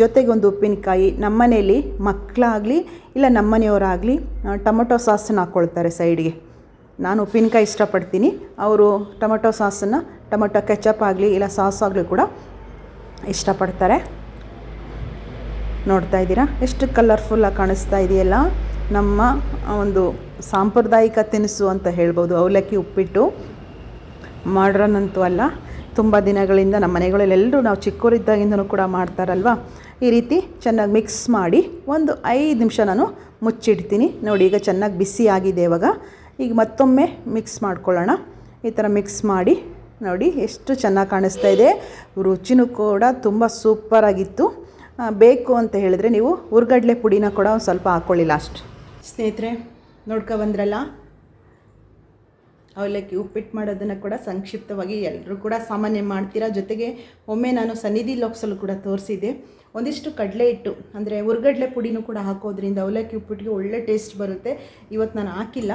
ಜೊತೆಗೆ ಒಂದು ಉಪ್ಪಿನಕಾಯಿ, ನಮ್ಮನೇಲಿ ಮಕ್ಕಳಾಗಲಿ ಇಲ್ಲ ನಮ್ಮನೆಯವರಾಗಲಿ ಟೊಮೊಟೊ ಸಾಸನ್ನ ಹಾಕ್ಕೊಳ್ತಾರೆ ಸೈಡ್ಗೆ ನಾನು ಉಪ್ಪಿನಕಾಯಿ ಇಷ್ಟಪಡ್ತೀನಿ. ಅವರು ಟೊಮೊಟೊ ಸಾಸನ್ನು, ಟೊಮೊಟೊ ಕೆಚಪ್ ಆಗಲಿ ಇಲ್ಲ ಸಾಸ್ ಆಗಲಿ ಕೂಡ ಇಷ್ಟಪಡ್ತಾರೆ. ನೋಡ್ತಾ ಇದ್ದೀರಾ? ಎಷ್ಟು ಕಲರ್ಫುಲ್ಲಾಗಿ ಕಾಣಿಸ್ತಾ ಇದೆಯಲ್ಲ. ನಮ್ಮ ಒಂದು ಸಾಂಪ್ರದಾಯಿಕ ತಿನಿಸು ಅಂತ ಹೇಳ್ಬೋದು. ಅವಲಕ್ಕಿ ಉಪ್ಪಿಟ್ಟು ಮಾಡ್ರನ್ ಅಂತೂ ಅಲ್ಲ. ತುಂಬ ದಿನಗಳಿಂದ ನಮ್ಮ ಮನೆಗಳಲ್ಲೆಲ್ಲರೂ ನಾವು ಚಿಕ್ಕವರಿದ್ದಾಗಿಂದನೂ ಕೂಡ ಮಾಡ್ತಾರಲ್ವ? ಈ ರೀತಿ ಚೆನ್ನಾಗಿ ಮಿಕ್ಸ್ ಮಾಡಿ ಒಂದು ಐದು ನಿಮಿಷ ನಾನು ಮುಚ್ಚಿಡ್ತೀನಿ. ನೋಡಿ, ಈಗ ಚೆನ್ನಾಗಿ ಬಿಸಿ ಆಗಿದೆ ಇವಾಗ. ಈಗ ಮತ್ತೊಮ್ಮೆ ಮಿಕ್ಸ್ ಮಾಡ್ಕೊಳ್ಳೋಣ. ಈ ಥರ ಮಿಕ್ಸ್ ಮಾಡಿ, ನೋಡಿ ಎಷ್ಟು ಚೆನ್ನಾಗಿ ಕಾಣಿಸ್ತಾ ಇದೆ. ರುಚಿನೂ ಕೂಡ ತುಂಬ ಸೂಪರಾಗಿತ್ತು ಬೇಕು ಅಂತ ಹೇಳಿದ್ರೆ ನೀವು ಹುರ್ಗಡ್ಲೆ ಪುಡಿನ ಕೂಡ ಒಂದು ಸ್ವಲ್ಪ ಹಾಕ್ಕೊಳ್ಳಿ ಲಾಸ್ಟ್ ಸ್ನೇಹಿತರೆ, ನೋಡ್ಕೊ ಬಂದ್ರಲ್ಲ? ಅವಲಕ್ಕಿ ಉಪ್ಪಿಟ್ಟು ಮಾಡೋದನ್ನು ಕೂಡ ಸಂಕ್ಷಿಪ್ತವಾಗಿ ಎಲ್ಲರೂ ಕೂಡ ಸಾಮಾನ್ಯ ಮಾಡ್ತೀರಾ? ಜೊತೆಗೆ ಒಮ್ಮೆ ನಾನು ಸನ್ನಿಧಿ ಲೋಕ್ಸಲ್ಲೂ ಕೂಡ ತೋರಿಸಿದ್ದೆ. ಒಂದಿಷ್ಟು ಕಡಲೆ ಹಿಟ್ಟು, ಅಂದರೆ ಹುರ್ಗಡ್ಲೆ ಪುಡಿನೂ ಕೂಡ ಹಾಕೋದ್ರಿಂದ ಅವಲಕ್ಕಿ ಉಪ್ಪಿಟ್ಟಿಗೆ ಒಳ್ಳೆ ಟೇಸ್ಟ್ ಬರುತ್ತೆ. ಇವತ್ತು ನಾನು ಹಾಕಿಲ್ಲ.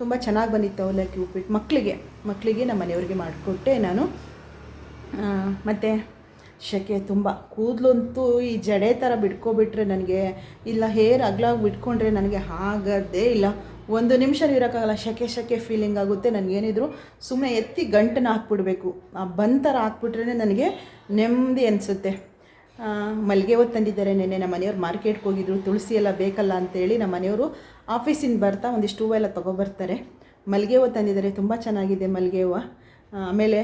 ತುಂಬ ಚೆನ್ನಾಗಿ ಬಂದಿತ್ತು ಅವಲಕ್ಕಿ ಉಪ್ಪಿಟ್ಟು ಮಕ್ಕಳಿಗೆ ಮಕ್ಕಳಿಗೆ ನಮ್ಮ ಮನೆಯವ್ರಿಗೆ ಮಾಡಿಕೊಟ್ಟೆ ನಾನು. ಮತ್ತು ಶೆಕೆ ತುಂಬ ಕೂದಲಂತೂ ಈ ಜಡೆ ಥರ ಬಿಟ್ಕೊಬಿಟ್ರೆ ನನಗೆ, ಇಲ್ಲ ಹೇರ್ ಅಗ್ಲಾಗಿ ಬಿಟ್ಕೊಂಡ್ರೆ ನನಗೆ ಆಗದೇ ಇಲ್ಲ. ಒಂದು ನಿಮಿಷ ಇರೋಕ್ಕಾಗಲ್ಲ, ಶೆಕೆ ಶೆಕೆ ಫೀಲಿಂಗ್ ಆಗುತ್ತೆ ನನಗೇನಿದ್ರು ಸುಮ್ಮನೆ ಎತ್ತಿ ಗಂಟನ್ನ ಹಾಕ್ಬಿಡ್ಬೇಕು. ಆ ಬಂದ್ ಥರ ಹಾಕ್ಬಿಟ್ರೇ ನನಗೆ ನೆಮ್ಮದಿ ಅನಿಸುತ್ತೆ. ಮಲ್ಲಿಗೆ ಹೊತ್ತು ತಂದಿದ್ದಾರೆ, ನೆನ್ನೆ ನಮ್ಮ ಮನೆಯವ್ರು ಮಾರ್ಕೆಟ್ಗೆ ಹೋಗಿದ್ರು, ತುಳಸಿ ಎಲ್ಲ ಬೇಕಲ್ಲ ಅಂತೇಳಿ ನಮ್ಮ ಮನೆಯವರು ಆಫೀಸಿಂದ ಬರ್ತಾ ಒಂದಿಷ್ಟು ಹೂವೆಲ್ಲ ತೊಗೊಬರ್ತಾರೆ. ಮಲ್ಲಿಗೆ ಹೂವು ತಂದಿದ್ದಾರೆ, ತುಂಬ ಚೆನ್ನಾಗಿದೆ ಮಲ್ಲಿಗೆ ಹೂವು ಆಮೇಲೆ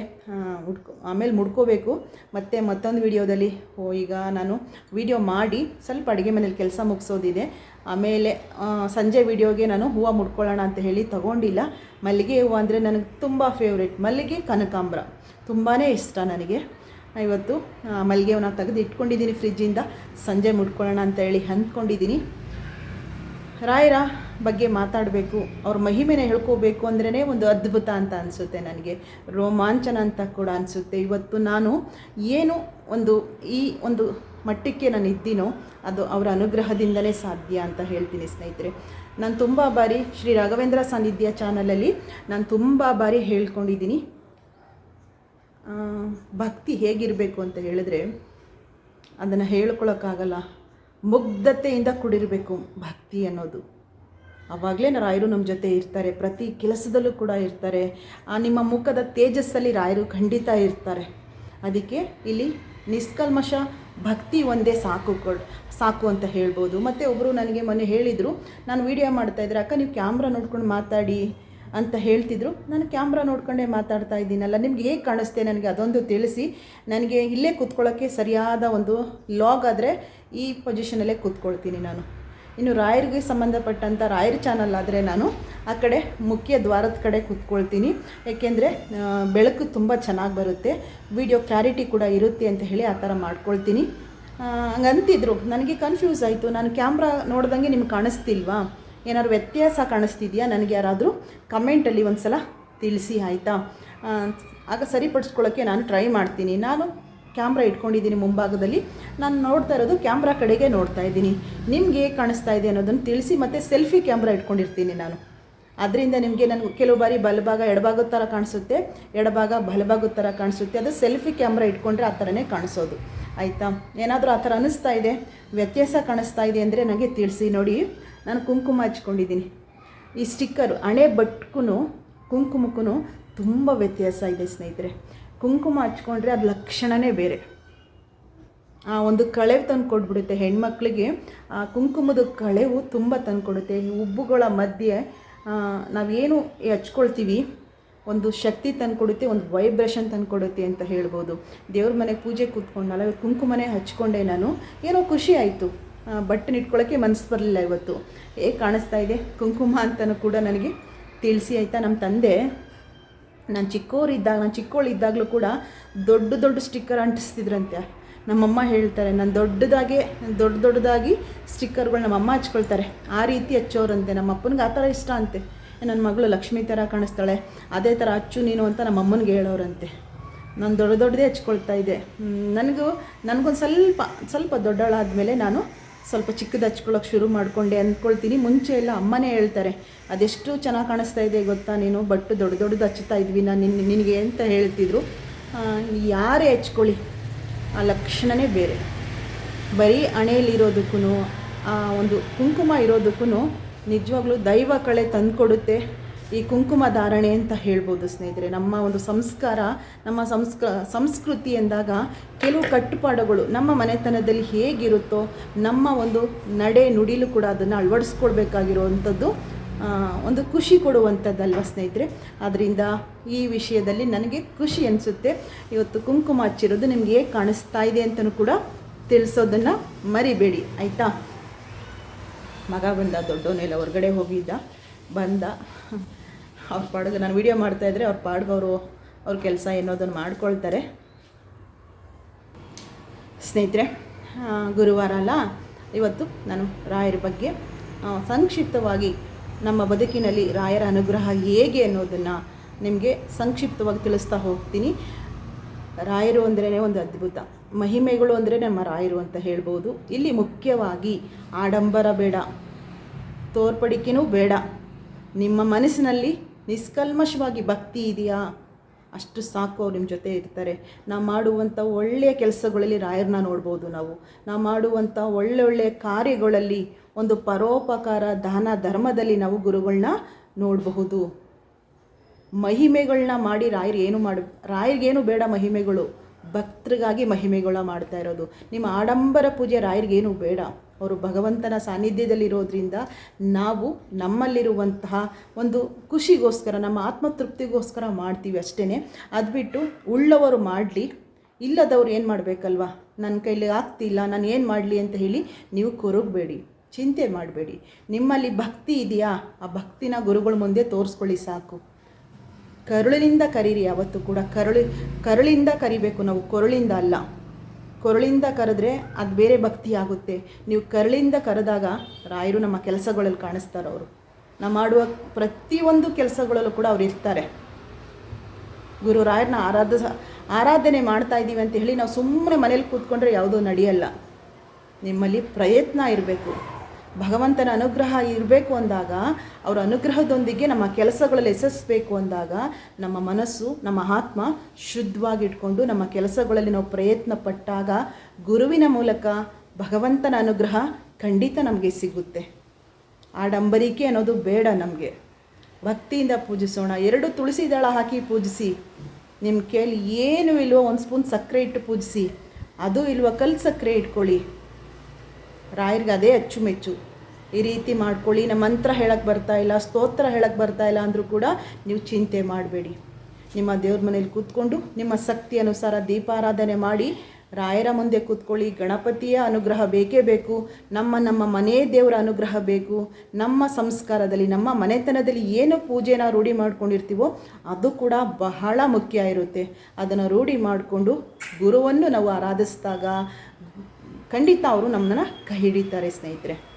ಉಡ್ಕೊ, ಆಮೇಲೆ ಮುಡ್ಕೋಬೇಕು. ಮತ್ತು ಮತ್ತೊಂದು ವಿಡಿಯೋದಲ್ಲಿ, ಓ, ಈಗ ನಾನು ವಿಡಿಯೋ ಮಾಡಿ, ಸ್ವಲ್ಪ ಅಡುಗೆ ಮನೇಲಿ ಕೆಲಸ ಮುಗಿಸೋದಿದೆ. ಆಮೇಲೆ ಸಂಜೆ ವಿಡಿಯೋಗೆ ನಾನು ಹೂವು ಮುಡ್ಕೊಳ್ಳೋಣ ಅಂತ ಹೇಳಿ ತಗೊಂಡಿಲ್ಲ. ಮಲ್ಲಿಗೆ ಹೂವು ಅಂದರೆ ನನಗೆ ತುಂಬ ಫೇವ್ರೆಟ್ ಮಲ್ಲಿಗೆ ಕನಕಾಂಬ್ರ. ತುಂಬಾ ಇಷ್ಟ ನನಗೆ. ಇವತ್ತು ಮಲ್ಲಿಗೆ ಹೂವನ್ನ ತೆಗೆದು ಇಟ್ಕೊಂಡಿದ್ದೀನಿ ಫ್ರಿಜ್ಜಿಂದ ಸಂಜೆ ಮುಡ್ಕೊಳ್ಳೋಣ ಅಂತ ಹೇಳಿ ಅಂದ್ಕೊಂಡಿದ್ದೀನಿ. ರಾಯರ ಬಗ್ಗೆ ಮಾತಾಡಬೇಕು, ಅವ್ರ ಮಹಿಮೆನ ಹೇಳ್ಕೋಬೇಕು ಅಂದ್ರೇ ಒಂದು ಅದ್ಭುತ ಅಂತ ಅನಿಸುತ್ತೆ ನನಗೆ. ರೋಮಾಂಚನ ಅಂತ ಕೂಡ ಅನಿಸುತ್ತೆ. ಇವತ್ತು ನಾನು ಏನು ಒಂದು ಈ ಒಂದು ಮಟ್ಟಕ್ಕೆ ನಾನು ಇದ್ದೀನೋ ಅದು ಅವರ ಅನುಗ್ರಹದಿಂದಲೇ ಸಾಧ್ಯ ಅಂತ ಹೇಳ್ತೀನಿ ಸ್ನೇಹಿತರೆ. ನಾನು ತುಂಬ ಬಾರಿ ಶ್ರೀ ರಾಘವೇಂದ್ರ ಸಾನ್ನಿಧ್ಯ ಚಾನಲಲ್ಲಿ ನಾನು ತುಂಬ ಬಾರಿ ಹೇಳ್ಕೊಂಡಿದ್ದೀನಿ. ಭಕ್ತಿ ಹೇಗಿರಬೇಕು ಅಂತ ಹೇಳಿದ್ರೆ ಅದನ್ನು ಹೇಳ್ಕೊಳಕ್ಕಾಗಲ್ಲ. ಮುಗ್ಧತೆಯಿಂದ ಕೂಡಿರಬೇಕು ಭಕ್ತಿ ಅನ್ನೋದು. ಆವಾಗಲೇ ರಾಯರು ನಮ್ಮ ಜೊತೆ ಇರ್ತಾರೆ, ಪ್ರತಿ ಕೆಲಸದಲ್ಲೂ ಕೂಡ ಇರ್ತಾರೆ. ಆ, ನಿಮ್ಮ ಮುಖದ ತೇಜಸ್ಸಲ್ಲಿ ರಾಯರು ಖಂಡಿತ ಇರ್ತಾರೆ. ಅದಕ್ಕೆ ಇಲ್ಲಿ ನಿಷ್ಕಲ್ಮಶ ಭಕ್ತಿ ಒಂದೇ ಸಾಕು ಕೊಡ್, ಸಾಕು ಅಂತ ಹೇಳ್ಬೋದು. ಮತ್ತು ಒಬ್ಬರು ನನಗೆ ಮೊನ್ನೆ ಹೇಳಿದರು, ನಾನು ವೀಡಿಯೋ ಮಾಡ್ತಾಯಿದ್ರೆ ಅಕ್ಕ, ನೀವು ಕ್ಯಾಮ್ರಾ ನೋಡ್ಕೊಂಡು ಮಾತಾಡಿ. ಅಂತ ಹೇಳ್ತಿದ್ರು. ನಾನು ಕ್ಯಾಮ್ರಾ ನೋಡ್ಕೊಂಡೇ ಮಾತಾಡ್ತಾ ಇದ್ದೀನಲ್ಲ, ನಿಮ್ಗೆ ಹೇಗೆ ಕಾಣಿಸ್ತೆ ನನಗೆ ಅದೊಂದು ತಿಳಿಸಿ. ನನಗೆ ಇಲ್ಲೇ ಕೂತ್ಕೊಳ್ಳೋಕ್ಕೆ ಸರಿಯಾದ ಒಂದು ಲಾಗ್ ಆದರೆ ಈ ಪೊಸಿಷನಲ್ಲೇ ಕೂತ್ಕೊಳ್ತೀನಿ ನಾನು. ಇನ್ನು ರಾಯರಿಗೆ ಸಂಬಂಧಪಟ್ಟಂಥ ರಾಯರ್ ಚಾನಲ್ ಆದರೆ ನಾನು ಆ ಕಡೆ ಮುಖ್ಯ ದ್ವಾರದ ಕಡೆ ಕೂತ್ಕೊಳ್ತೀನಿ. ಏಕೆಂದರೆ ಬೆಳಕು ತುಂಬ ಚೆನ್ನಾಗಿ ಬರುತ್ತೆ. ವಿಡಿಯೋ ಕ್ಲಾರಿಟಿ ಕೂಡ ಇರುತ್ತೆ ಅಂತ ಹೇಳಿ ಆ ಥರ ಮಾಡ್ಕೊಳ್ತೀನಿ. ಹಂಗಂತಿದ್ರು. ನನಗೆ ಕನ್ಫ್ಯೂಸ್ ಆಯಿತು. ನಾನು ಕ್ಯಾಮ್ರಾ ನೋಡ್ದಂಗೆ ನಿಮ್ಗೆ ಕಾಣಿಸ್ತಿಲ್ವಾ? ಏನಾದ್ರು ವ್ಯತ್ಯಾಸ ಕಾಣಿಸ್ತಿದೆಯಾ? ನನಗೆ ಯಾರಾದರೂ ಕಮೆಂಟಲ್ಲಿ ಒಂದು ಸಲ ತಿಳಿಸಿ, ಆಯಿತಾ? ಆಗ ಸರಿಪಡಿಸ್ಕೊಳ್ಳೋಕ್ಕೆ ನಾನು ಟ್ರೈ ಮಾಡ್ತೀನಿ. ನಾನು ಕ್ಯಾಮ್ರಾ ಇಟ್ಕೊಂಡಿದ್ದೀನಿ ಮುಂಭಾಗದಲ್ಲಿ. ನಾನು ನೋಡ್ತಾ ಇರೋದು ಕ್ಯಾಮ್ರಾ ಕಡೆಗೆ ನೋಡ್ತಾ ಇದ್ದೀನಿ. ನಿಮ್ಗೆ ಹೇಗೆ ಕಾಣಿಸ್ತಾ ಇದೆ ಅನ್ನೋದನ್ನು ತಿಳಿಸಿ, ಮತ್ತು ಸೆಲ್ಫಿ ಕ್ಯಾಮ್ರಾ ಇಟ್ಕೊಂಡಿರ್ತೀನಿ ನಾನು. ಅದರಿಂದ ನಿಮಗೆ ನನಗೆ ಕೆಲವು ಬಾರಿ ಬಲಭಾಗ, ಎಡಭಾಗದ ಥರ ಕಾಣಿಸುತ್ತೆ. ಎಡಭಾಗ, ಬಲಭಾಗದ ಥರ ಕಾಣಿಸುತ್ತೆ. ಅದು ಸೆಲ್ಫಿ ಕ್ಯಾಮ್ರಾ ಇಟ್ಕೊಂಡ್ರೆ ಆ ಥರನೇ ಕಾಣಿಸೋದು. ಆಯಿತಾ? ಏನಾದರೂ ಆ ಥರ ಅನ್ನಿಸ್ತಾ ಇದೆ? ವ್ಯತ್ಯಾಸ ಕಾಣಿಸ್ತಾ ಇದೆ ಅಂದರೆ ನನಗೆ ತಿಳಿಸಿ ನೋಡಿ. ನಾನು ಕುಂಕುಮ ಹಚ್ಕೊಂಡಿದ್ದೀನಿ. ಈ ಸ್ಟಿಕ್ಕರು, ಹಣೆ ಬಟ್ಕೂ ಕುಂಕುಮಕ್ಕೂ ತುಂಬ ವ್ಯತ್ಯಾಸ ಇದೆ ಸ್ನೇಹಿತರೆ. ಕುಂಕುಮ ಹಚ್ಕೊಂಡ್ರೆ ಅದು ಲಕ್ಷಣವೇ ಬೇರೆ. ಆ ಒಂದು ಕಳೆವು ತಂದು ಕೊಟ್ಬಿಡುತ್ತೆ ಹೆಣ್ಮಕ್ಳಿಗೆ. ಆ ಕುಂಕುಮದ ಕಳೆವು ತುಂಬ ತಂದು ಕೊಡುತ್ತೆ. ಈ ಉಬ್ಬುಗಳ ಮಧ್ಯೆ ನಾವೇನು ಹಚ್ಕೊಳ್ತೀವಿ? ಒಂದು ಶಕ್ತಿ ತಂದುಕೊಡುತ್ತೆ ಒಂದು ವೈಬ್ರೇಷನ್ ತಂದುಕೊಡುತ್ತೆ ಅಂತ ಹೇಳ್ಬೋದು. ದೇವ್ರ ಮನೆ ಪೂಜೆ ಕೂತ್ಕೊಂಡಲ್ಲ ಕುಂಕುಮನೇ ಹಚ್ಕೊಂಡೆ ನಾನು. ಏನೋ ಖುಷಿ ಆಯಿತು. ಬಟ್ಟೆ ಇಟ್ಕೊಳ್ಳೋಕ್ಕೆ ಮನಸ್ಸು ಬರಲಿಲ್ಲ ಇವತ್ತು. ಹೇಗೆ ಕಾಣಿಸ್ತಾ ಇದೆ. ಕುಂಕುಮ ಅಂತಲೂ ಕೂಡ ನನಗೆ ತಿಳಿಸಿ, ಆಯಿತಾ? ನಮ್ಮ ತಂದೆ, ನಾನು ಚಿಕ್ಕವರಿದ್ದಾಗ ನಾನು ಚಿಕ್ಕವಳಿದ್ದಾಗಲೂ ಕೂಡ ದೊಡ್ಡ ದೊಡ್ಡ ಸ್ಟಿಕ್ಕರ್ ಅಂಟಿಸ್ತಿದ್ರಂತೆ. ನಮ್ಮಮ್ಮ ಹೇಳ್ತಾರೆ, ನಾನು ದೊಡ್ಡದಾಗೆ, ದೊಡ್ಡ ದೊಡ್ಡದಾಗಿ ಸ್ಟಿಕ್ಕರ್ಗಳು ನಮ್ಮಮ್ಮ ಹಚ್ಕೊಳ್ತಾರೆ. ಆ ರೀತಿ ಹಚ್ಚೋರಂತೆ. ನಮ್ಮ ಅಪ್ಪನಿಗೆ ಆ ಥರ ಇಷ್ಟ ಅಂತೆ. ನನ್ನ ಮಗಳು ಲಕ್ಷ್ಮಿ ಥರ ಕಾಣಿಸ್ತಾಳೆ. ಅದೇ ಥರ ಹಚ್ಚು ನೀನು ಅಂತ ನಮ್ಮ ಅಮ್ಮನಿಗೆ ಹೇಳೋರಂತೆ. ನಾನು ದೊಡ್ಡ ದೊಡ್ಡದೇ ಹಚ್ಕೊಳ್ತಾ ಇದ್ದೆ. ನನಗೂ, ನನಗೊಂದು ಸ್ವಲ್ಪ ಸ್ವಲ್ಪ ದೊಡ್ಡವಳಾದಮೇಲೆ ನಾನು ಸ್ವಲ್ಪ ಚಿಕ್ಕದು ಹಚ್ಕೊಳ್ಳೋಕೆ ಶುರು ಮಾಡಿಕೊಂಡೆ ಅಂದ್ಕೊಳ್ತೀನಿ. ಮುಂಚೆ ಎಲ್ಲ ಅಮ್ಮನೇ ಹೇಳ್ತಾರೆ, ಅದೆಷ್ಟು ಚೆನ್ನಾಗಿ ಕಾಣಿಸ್ತಾ ಇದೆ ಗೊತ್ತಾ ನೀನು ಬಟ್ಟು ದೊಡ್ಡ ದೊಡ್ಡದು ಹಚ್ಚುತ್ತಾ ಇದ್ವಿ. ನಾನು ನಿನ್ನ ನಿನಗೆ ಅಂತ ಹೇಳ್ತಿದ್ರು? ಯಾರೇ ಹಚ್ಕೊಳ್ಳಿ, ಆ ಲಕ್ಷಣನೇ ಬೇರೆ. ಬರೀ ಹಣೆಯಲ್ಲಿರೋದಕ್ಕೂ ಆ ಒಂದು ಕುಂಕುಮ ಇರೋದಕ್ಕೂ ನಿಜವಾಗ್ಲೂ ದೈವ ಕಳೆ ತಂದುಕೊಡುತ್ತೆ. ಈ ಕುಂಕುಮ ಧಾರಣೆ ಅಂತ ಹೇಳ್ಬೋದು ಸ್ನೇಹಿತರೆ. ನಮ್ಮ ಒಂದು ಸಂಸ್ಕಾರ, ನಮ್ಮ ಸಂಸ್ಕ, ಸಂಸ್ಕೃತಿ ಎಂದಾಗ ಕೆಲವು ಕಟ್ಟುಪಾಡುಗಳು ನಮ್ಮ ಮನೆತನದಲ್ಲಿ ಹೇಗಿರುತ್ತೋ, ನಮ್ಮ ಒಂದು ನಡೆ ನುಡಿಲು ಕೂಡ ಅದನ್ನು ಅಳವಡಿಸ್ಕೊಳ್ಬೇಕಾಗಿರುವಂಥದ್ದು ಒಂದು ಖುಷಿ ಕೊಡುವಂಥದ್ದಲ್ವ ಸ್ನೇಹಿತರೆ? ಆದ್ದರಿಂದ ಈ ವಿಷಯದಲ್ಲಿ ನನಗೆ ಖುಷಿ ಅನಿಸುತ್ತೆ. ಇವತ್ತು ಕುಂಕುಮ ಹಚ್ಚಿರೋದು ನಿಮ್ಗೆ ಹೇಗೆ ಕಾಣಿಸ್ತಾ ಇದೆ ಅಂತಲೂ ಕೂಡ ತಿಳಿಸೋದನ್ನು ಮರಿಬೇಡಿ, ಆಯಿತಾ? ಮಗ ಬಂದ ದೊಡ್ಡವನೆಲ್ಲ ಹೊರಗಡೆ ಹೋಗಿದ್ದ, ಬಂದ. ಅವ್ರ ಪಾಡಿಗೆ ನಾನು ವೀಡಿಯೋ ಮಾಡ್ತಾಯಿದ್ರೆ ಅವ್ರ ಪಾಡ್ಗೆ ಅವರು ಅವ್ರ ಕೆಲಸ ಏನೋದನ್ನು ಮಾಡ್ಕೊಳ್ತಾರೆ. ಸ್ನೇಹಿತರೆ ಗುರುವಾರ ಅಲ್ಲ, ಇವತ್ತು ನಾನು ರಾಯರ ಬಗ್ಗೆ ಸಂಕ್ಷಿಪ್ತವಾಗಿ ನಮ್ಮ ಬದುಕಿನಲ್ಲಿ ರಾಯರ ಅನುಗ್ರಹ ಹೇಗೆ ಅನ್ನೋದನ್ನು ನಿಮಗೆ ಸಂಕ್ಷಿಪ್ತವಾಗಿ ತಿಳಿಸ್ತಾ ಹೋಗ್ತೀನಿ. ರಾಯರು ಅಂದ್ರೇ ಒಂದು ಅದ್ಭುತ. ಮಹಿಮೆಗಳು ಅಂದರೆ ನಮ್ಮ ರಾಯರು ಅಂತ ಹೇಳ್ಬೋದು. ಇಲ್ಲಿ ಮುಖ್ಯವಾಗಿ ಆಡಂಬರ ಬೇಡ, ತೋರ್ಪಡಿಕೆನೂ ಬೇಡ. ನಿಮ್ಮ ಮನಸ್ಸಿನಲ್ಲಿ ನಿಷ್ಕಲ್ಮಶವಾಗಿ ಭಕ್ತಿ ಇದೆಯಾ? ಅಷ್ಟು ಸಾಕು ಅವ್ರು ನಿಮ್ಮ ಜೊತೆ ಇರ್ತಾರೆ. ನಾವು ಮಾಡುವಂಥ ಒಳ್ಳೆಯ ಕೆಲಸಗಳಲ್ಲಿ ರಾಯರನ್ನ ನೋಡ್ಬೋದು ನಾವು. ನಾವು ಮಾಡುವಂಥ ಒಳ್ಳೊಳ್ಳೆಯ ಕಾರ್ಯಗಳಲ್ಲಿ ಒಂದು ಪರೋಪಕಾರ, ದಾನ, ಧರ್ಮದಲ್ಲಿ ನಾವು ಗುರುಗಳನ್ನ ನೋಡಬಹುದು. ಮಹಿಮೆಗಳನ್ನ ಮಾಡಿ ರಾಯರು ಏನು ಮಾಡ, ರಾಯರಿಗೇನು ಬೇಡ ಮಹಿಮೆಗಳು. ಭಕ್ತರಿಗಾಗಿ ಮಹಿಮೆಗಳ ಮಾಡ್ತಾ ಇರೋದು. ನಿಮ್ಮ ಆಡಂಬರ ಪೂಜೆ ರಾಯರಿಗೇನು ಬೇಡ. ಅವರು ಭಗವಂತನ ಸಾನ್ನಿಧ್ಯದಲ್ಲಿರೋದ್ರಿಂದ ನಾವು ನಮ್ಮಲ್ಲಿರುವಂತಹ ಒಂದು ಖುಷಿಗೋಸ್ಕರ, ನಮ್ಮ ಆತ್ಮತೃಪ್ತಿಗೋಸ್ಕರ ಮಾಡ್ತೀವಿ ಅಷ್ಟೇ ಅದು ಬಿಟ್ಟು ಉಳ್ಳವರು ಮಾಡಲಿ, ಇಲ್ಲದವ್ರು ಏನು ಮಾಡಬೇಕಲ್ವಾ? ನನ್ನ ಕೈಲಿ ಆಗ್ತಿಲ್ಲ, ನಾನು ಏನು ಮಾಡಲಿ ಅಂತ ಹೇಳಿ ನೀವು ಕೊರಗಬೇಡಿ, ಚಿಂತೆ ಮಾಡಬೇಡಿ. ನಿಮ್ಮಲ್ಲಿ ಭಕ್ತಿ ಇದೆಯಾ? ಆ ಭಕ್ತಿನ ಗುರುಗಳ ಮುಂದೆ ತೋರಿಸ್ಕೊಳ್ಳಿ ಸಾಕು. ಕರುಳಿನಿಂದ ಕರೀರಿ ಯಾವತ್ತೂ ಕೂಡ. ಕರುಳಿ, ಕರುಳಿಂದ ಕರಿಬೇಕು ನಾವು, ಕೊರಳಿಂದ ಅಲ್ಲ. ಕೊರಳಿಂದ ಕರೆದ್ರೆ ಅದು ಬೇರೆ ಭಕ್ತಿ ಆಗುತ್ತೆ. ನೀವು ಕರುಳಿಂದ ಕರೆದಾಗ ರಾಯರು ನಮ್ಮ ಕೆಲಸಗಳಲ್ಲಿ ಕಾಣಿಸ್ತಾರೆ ಅವರು. ನಾವು ಮಾಡುವ ಪ್ರತಿಯೊಂದು ಕೆಲಸಗಳಲ್ಲೂ ಕೂಡ ಅವ್ರು ಇರ್ತಾರೆ. ಗುರು ರಾಯರನ್ನ ಆರಾಧ ಆರಾಧನೆ ಮಾಡ್ತಾ ಇದ್ದೀವಿ ಅಂತ ಹೇಳಿ ನಾವು ಸುಮ್ಮನೆ ಮನೇಲಿ ಕೂತ್ಕೊಂಡ್ರೆ ಯಾವುದೂ ನಡೆಯಲ್ಲ. ನಿಮ್ಮಲ್ಲಿ ಪ್ರಯತ್ನ ಇರಬೇಕು. ಭಗವಂತನ ಅನುಗ್ರಹ ಇರಬೇಕು ಅಂದಾಗ, ಅವರ ಅನುಗ್ರಹದೊಂದಿಗೆ ನಮ್ಮ ಕೆಲಸಗಳಲ್ಲಿ ಯಶಸ್ಬೇಕು ಅಂದಾಗ, ನಮ್ಮ ಮನಸ್ಸು, ನಮ್ಮ ಆತ್ಮ ಶುದ್ಧವಾಗಿಟ್ಕೊಂಡು ನಮ್ಮ ಕೆಲಸಗಳಲ್ಲಿ ನಾವು ಪ್ರಯತ್ನ ಪಟ್ಟಾಗ ಗುರುವಿನ ಮೂಲಕ ಭಗವಂತನ ಅನುಗ್ರಹ ಖಂಡಿತ ನಮಗೆ ಸಿಗುತ್ತೆ. ಆಡಂಬರಿಕೆ ಅನ್ನೋದು ಬೇಡ ನಮಗೆ. ಭಕ್ತಿಯಿಂದ ಪೂಜಿಸೋಣ. ಎರಡು ತುಳಸಿ ದಳ ಹಾಕಿ ಪೂಜಿಸಿ. ನಿಮ್ಮ ಕೈಯಲ್ಲಿ ಏನು ಇಲ್ವೋ ಒಂದು ಸ್ಪೂನ್ ಸಕ್ಕರೆ ಇಟ್ಟು ಪೂಜಿಸಿ. ಅದು ಇಲ್ವೋ ಕಲ್ಲು ಸಕ್ಕರೆ ಇಟ್ಕೊಳ್ಳಿ. ರಾಯರಿಗೆ ಅದೇ ಅಚ್ಚುಮೆಚ್ಚು. ಈ ರೀತಿ ಮಾಡ್ಕೊಳ್ಳಿ. ನಮ್ಮ ಮಂತ್ರ ಹೇಳಕ್ಕೆ ಬರ್ತಾ ಇಲ್ಲ, ಸ್ತೋತ್ರ ಹೇಳಕ್ಕೆ ಬರ್ತಾ ಇಲ್ಲ ಅಂದರೂ ಕೂಡ ನೀವು ಚಿಂತೆ ಮಾಡಬೇಡಿ. ನಿಮ್ಮ ದೇವ್ರ ಮನೇಲಿ ಕೂತ್ಕೊಂಡು ನಿಮ್ಮ ಶಕ್ತಿ ಅನುಸಾರ ದೀಪಾರಾಧನೆ ಮಾಡಿ, ರಾಯರ ಮುಂದೆ ಕೂತ್ಕೊಳ್ಳಿ. ಗಣಪತಿಯ ಅನುಗ್ರಹ ಬೇಕೇ ಬೇಕು. ನಮ್ಮ ನಮ್ಮ ಮನೆ ದೇವರ ಅನುಗ್ರಹ ಬೇಕು. ನಮ್ಮ ಸಂಸ್ಕಾರದಲ್ಲಿ, ನಮ್ಮ ಮನೆತನದಲ್ಲಿ ಏನು ಪೂಜೆನ ರೂಢಿ ಮಾಡ್ಕೊಂಡಿರ್ತೀವೋ ಅದು ಕೂಡ ಬಹಳ ಮುಖ್ಯ ಇರುತ್ತೆ. ಅದನ್ನು ರೂಢಿ ಮಾಡಿಕೊಂಡು ಗುರುವನ್ನು ನಾವು ಆರಾಧಿಸಿದಾಗ ಖಂಡಿತ ಅವರು ನಮ್ಮನ್ನ ಕೈ ಹಿಡಿತಾರೆ, ಸ್ನೇಹಿತರೆ.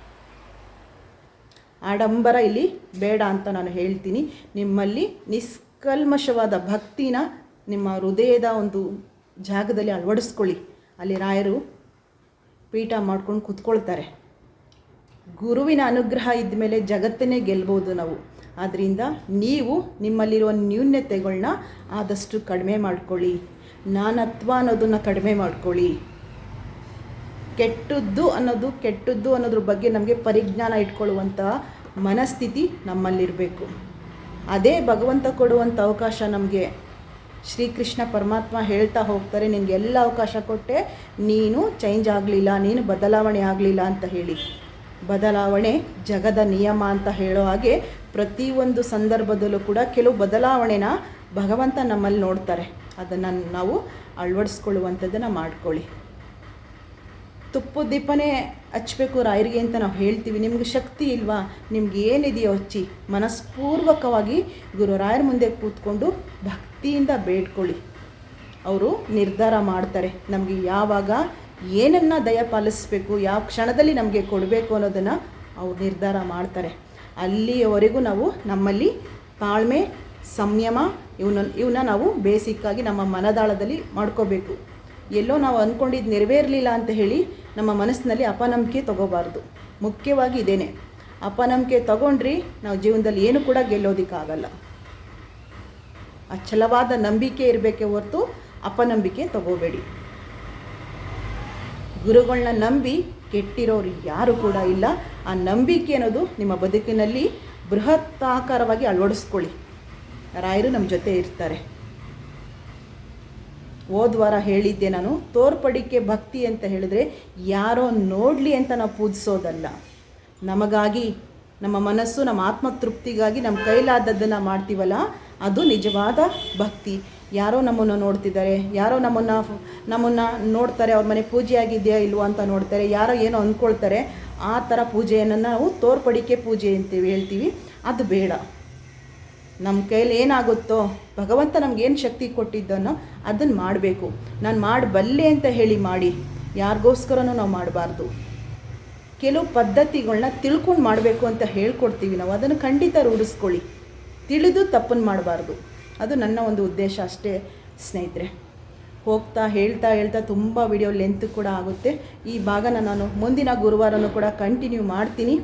ಆಡಂಬರ ಇಲ್ಲಿ ಬೇಡ ಅಂತ ನಾನು ಹೇಳ್ತೀನಿ. ನಿಮ್ಮಲ್ಲಿ ನಿಷ್ಕಲ್ಮಶವಾದ ಭಕ್ತಿನ ನಿಮ್ಮ ಹೃದಯದ ಒಂದು ಜಾಗದಲ್ಲಿ ಅಳವಡಿಸ್ಕೊಳ್ಳಿ. ಅಲ್ಲಿ ರಾಯರು ಪೀಠ ಮಾಡ್ಕೊಂಡು ಕೂತ್ಕೊಳ್ತಾರೆ. ಗುರುವಿನ ಅನುಗ್ರಹ ಇದ್ದ ಮೇಲೆ ಜಗತ್ತನ್ನೇ ಗೆಲ್ಬೋದು ನಾವು. ಆದ್ದರಿಂದ ನೀವು ನಿಮ್ಮಲ್ಲಿರುವ ನ್ಯೂನ್ಯತೆಗಳನ್ನ ಆದಷ್ಟು ಕಡಿಮೆ ಮಾಡ್ಕೊಳ್ಳಿ. ನಾನತ್ವ ಅನ್ನೋದನ್ನು ಕಡಿಮೆ ಮಾಡ್ಕೊಳ್ಳಿ. ಕೆಟ್ಟದ್ದು ಅನ್ನೋದು, ಕೆಟ್ಟದ್ದು ಅನ್ನೋದ್ರ ಬಗ್ಗೆ ನಮಗೆ ಪರಿಜ್ಞಾನ ಇಟ್ಕೊಳ್ಳುವಂಥ ಮನಸ್ಥಿತಿ ನಮ್ಮಲ್ಲಿರಬೇಕು. ಅದೇ ಭಗವಂತ ಕೊಡುವಂಥ ಅವಕಾಶ ನಮಗೆ ಶ್ರೀಕೃಷ್ಣ ಪರಮಾತ್ಮ ಹೇಳ್ತಾ ಹೋಗ್ತಾರೆ, ನಿನಗೆ ಎಲ್ಲ ಅವಕಾಶ ಕೊಟ್ಟೆ, ನೀನು ಚೇಂಜ್ ಆಗಲಿಲ್ಲ, ನೀನು ಬದಲಾವಣೆ ಆಗಲಿಲ್ಲ ಅಂತ ಹೇಳಿ. ಬದಲಾವಣೆ ಜಗದ ನಿಯಮ ಅಂತ ಹೇಳೋ ಹಾಗೆ ಪ್ರತಿಯೊಂದು ಸಂದರ್ಭದಲ್ಲೂ ಕೂಡ ಕೆಲವು ಬದಲಾವಣೆನ ಭಗವಂತ ನಮ್ಮಲ್ಲಿ ನೋಡ್ತಾರೆ. ಅದನ್ನು ನಾವು ಅಳವಡಿಸ್ಕೊಳ್ಳುವಂಥದ್ದನ್ನು ಮಾಡ್ಕೊಳ್ಳಿ. ತುಪ್ಪದ ದೀಪನೇ ಹಚ್ಚಬೇಕು ರಾಯರಿಗೆ ಅಂತ ನಾವು ಹೇಳ್ತೀವಿ. ನಿಮಗೆ ಶಕ್ತಿ ಇಲ್ವಾ? ನಿಮ್ಗೆ ಏನಿದೆಯೋ ಹಚ್ಚಿ ಮನಸ್ಪೂರ್ವಕವಾಗಿ ಗುರು ರಾಯರ ಮುಂದೆ ಕೂತ್ಕೊಂಡು ಭಕ್ತಿಯಿಂದ ಬೇಡ್ಕೊಳ್ಳಿ. ಅವರು ನಿರ್ಧಾರ ಮಾಡ್ತಾರೆ. ನಮಗೆ ಯಾವಾಗ ಏನನ್ನು ದಯ ಪಾಲಿಸಬೇಕು, ಯಾವ ಕ್ಷಣದಲ್ಲಿ ನಮಗೆ ಕೊಡಬೇಕು ಅನ್ನೋದನ್ನು ಅವ್ರು ನಿರ್ಧಾರ ಮಾಡ್ತಾರೆ. ಅಲ್ಲಿಯವರೆಗೂ ನಾವು ನಮ್ಮಲ್ಲಿ ತಾಳ್ಮೆ, ಸಂಯಮ ಇವನ್ನ ಇವನ್ನ ನಾವು ಬೇಸಿಕ್ಕಾಗಿ ನಮ್ಮ ಮನದಾಳದಲ್ಲಿ ಮಾಡ್ಕೋಬೇಕು. ಎಲ್ಲೋ ನಾವು ಅಂದ್ಕೊಂಡಿದ್ದು ನೆರವೇರಲಿಲ್ಲ ಅಂತ ಹೇಳಿ ನಮ್ಮ ಮನಸ್ಸಿನಲ್ಲಿ ಅಪನಂಬಿಕೆ ತಗೋಬಾರ್ದು. ಮುಖ್ಯವಾಗಿ ಇದೇನೆ. ಅಪನಂಬಿಕೆ ತಗೊಂಡ್ರಿ ನಾವು ಜೀವನದಲ್ಲಿ ಏನು ಕೂಡ ಗೆಲ್ಲೋದಕ್ಕಾಗಲ್ಲ. ಅಚಲವಾದ ನಂಬಿಕೆ ಇರಬೇಕೆ ಹೊರತು ಅಪನಂಬಿಕೆ ತಗೋಬೇಡಿ. ಗುರುಗಳನ್ನ ನಂಬಿ ಕೆಟ್ಟಿರೋರು ಯಾರು ಕೂಡ ಇಲ್ಲ. ಆ ನಂಬಿಕೆ ಅನ್ನೋದು ನಿಮ್ಮ ಬದುಕಿನಲ್ಲಿ ಬೃಹತ್ತಾಕಾರವಾಗಿ ಅಳವಡಿಸ್ಕೊಳ್ಳಿ. ರಾಯರು ನಮ್ಮ ಜೊತೆ ಇರ್ತಾರೆ. ವಾರ ಹೇಳಿದ್ದೆ ನಾನು, ತೋರ್ಪಡಿಕೆ ಭಕ್ತಿ ಅಂತ ಹೇಳಿದ್ರೆ ಯಾರೋ ನೋಡಲಿ ಅಂತ ನಾವು ಪೂಜಿಸೋದಲ್ಲ. ನಮಗಾಗಿ, ನಮ್ಮ ಮನಸ್ಸು, ನಮ್ಮ ಆತ್ಮತೃಪ್ತಿಗಾಗಿ ನಮ್ಮ ಕೈಲಾದದ್ದನ್ನು ಮಾಡ್ತೀವಲ್ಲ, ಅದು ನಿಜವಾದ ಭಕ್ತಿ. ಯಾರೋ ನಮ್ಮನ್ನು ನೋಡ್ತಿದ್ದಾರೆ, ಯಾರೋ ನಮ್ಮನ್ನು ನಮ್ಮನ್ನು ನೋಡ್ತಾರೆ, ಅವ್ರ ಮನೆ ಪೂಜೆ ಆಗಿದೆಯಾ ಇಲ್ವೋ ಅಂತ ನೋಡ್ತಾರೆ, ಯಾರೋ ಏನೋ ಅಂದ್ಕೊಳ್ತಾರೆ, ಆ ಥರ ಪೂಜೆಯನ್ನು ನಾವು ತೋರ್ಪಡಿಕೆ ಪೂಜೆ ಅಂತೀವಿ, ಹೇಳ್ತೀವಿ. ಅದು ಬೇಡ. ನಮ್ಮ ಕೈಯಲ್ಲಿ ಏನಾಗುತ್ತೋ, ಭಗವಂತ ನಮಗೇನು ಶಕ್ತಿ ಕೊಟ್ಟಿದ್ದನೋ ಅದನ್ನು ಮಾಡಬೇಕು. ನಾನು ಮಾಡಬಲ್ಲೆ ಅಂತ ಹೇಳಿ ಮಾಡಿ, ಯಾರಿಗೋಸ್ಕರನೂ ನಾವು ಮಾಡಬಾರ್ದು. ಕೆಲವು ಪದ್ಧತಿಗಳನ್ನ ತಿಳ್ಕೊಂಡು ಮಾಡಬೇಕು ಅಂತ ಹೇಳ್ಕೊಡ್ತೀವಿ ನಾವು. ಅದನ್ನು ಖಂಡಿತ ರೂಢಿಸ್ಕೊಳ್ಳಿ. ತಿಳಿದು ತಪ್ಪನ್ನು ಮಾಡಬಾರ್ದು. ಅದು ನನ್ನ ಒಂದು ಉದ್ದೇಶ ಅಷ್ಟೇ, ಸ್ನೇಹಿತರೆ. ಹೋಗ್ತಾ ಹೇಳ್ತಾ ಹೇಳ್ತಾ ತುಂಬ ವಿಡಿಯೋ ಲೆಂತ್ ಕೂಡ ಆಗುತ್ತೆ. ಈ ಭಾಗನ ನಾನು ಮುಂದಿನ ಗುರುವಾರನೂ ಕೂಡ ಕಂಟಿನ್ಯೂ ಮಾಡ್ತೀನಿ.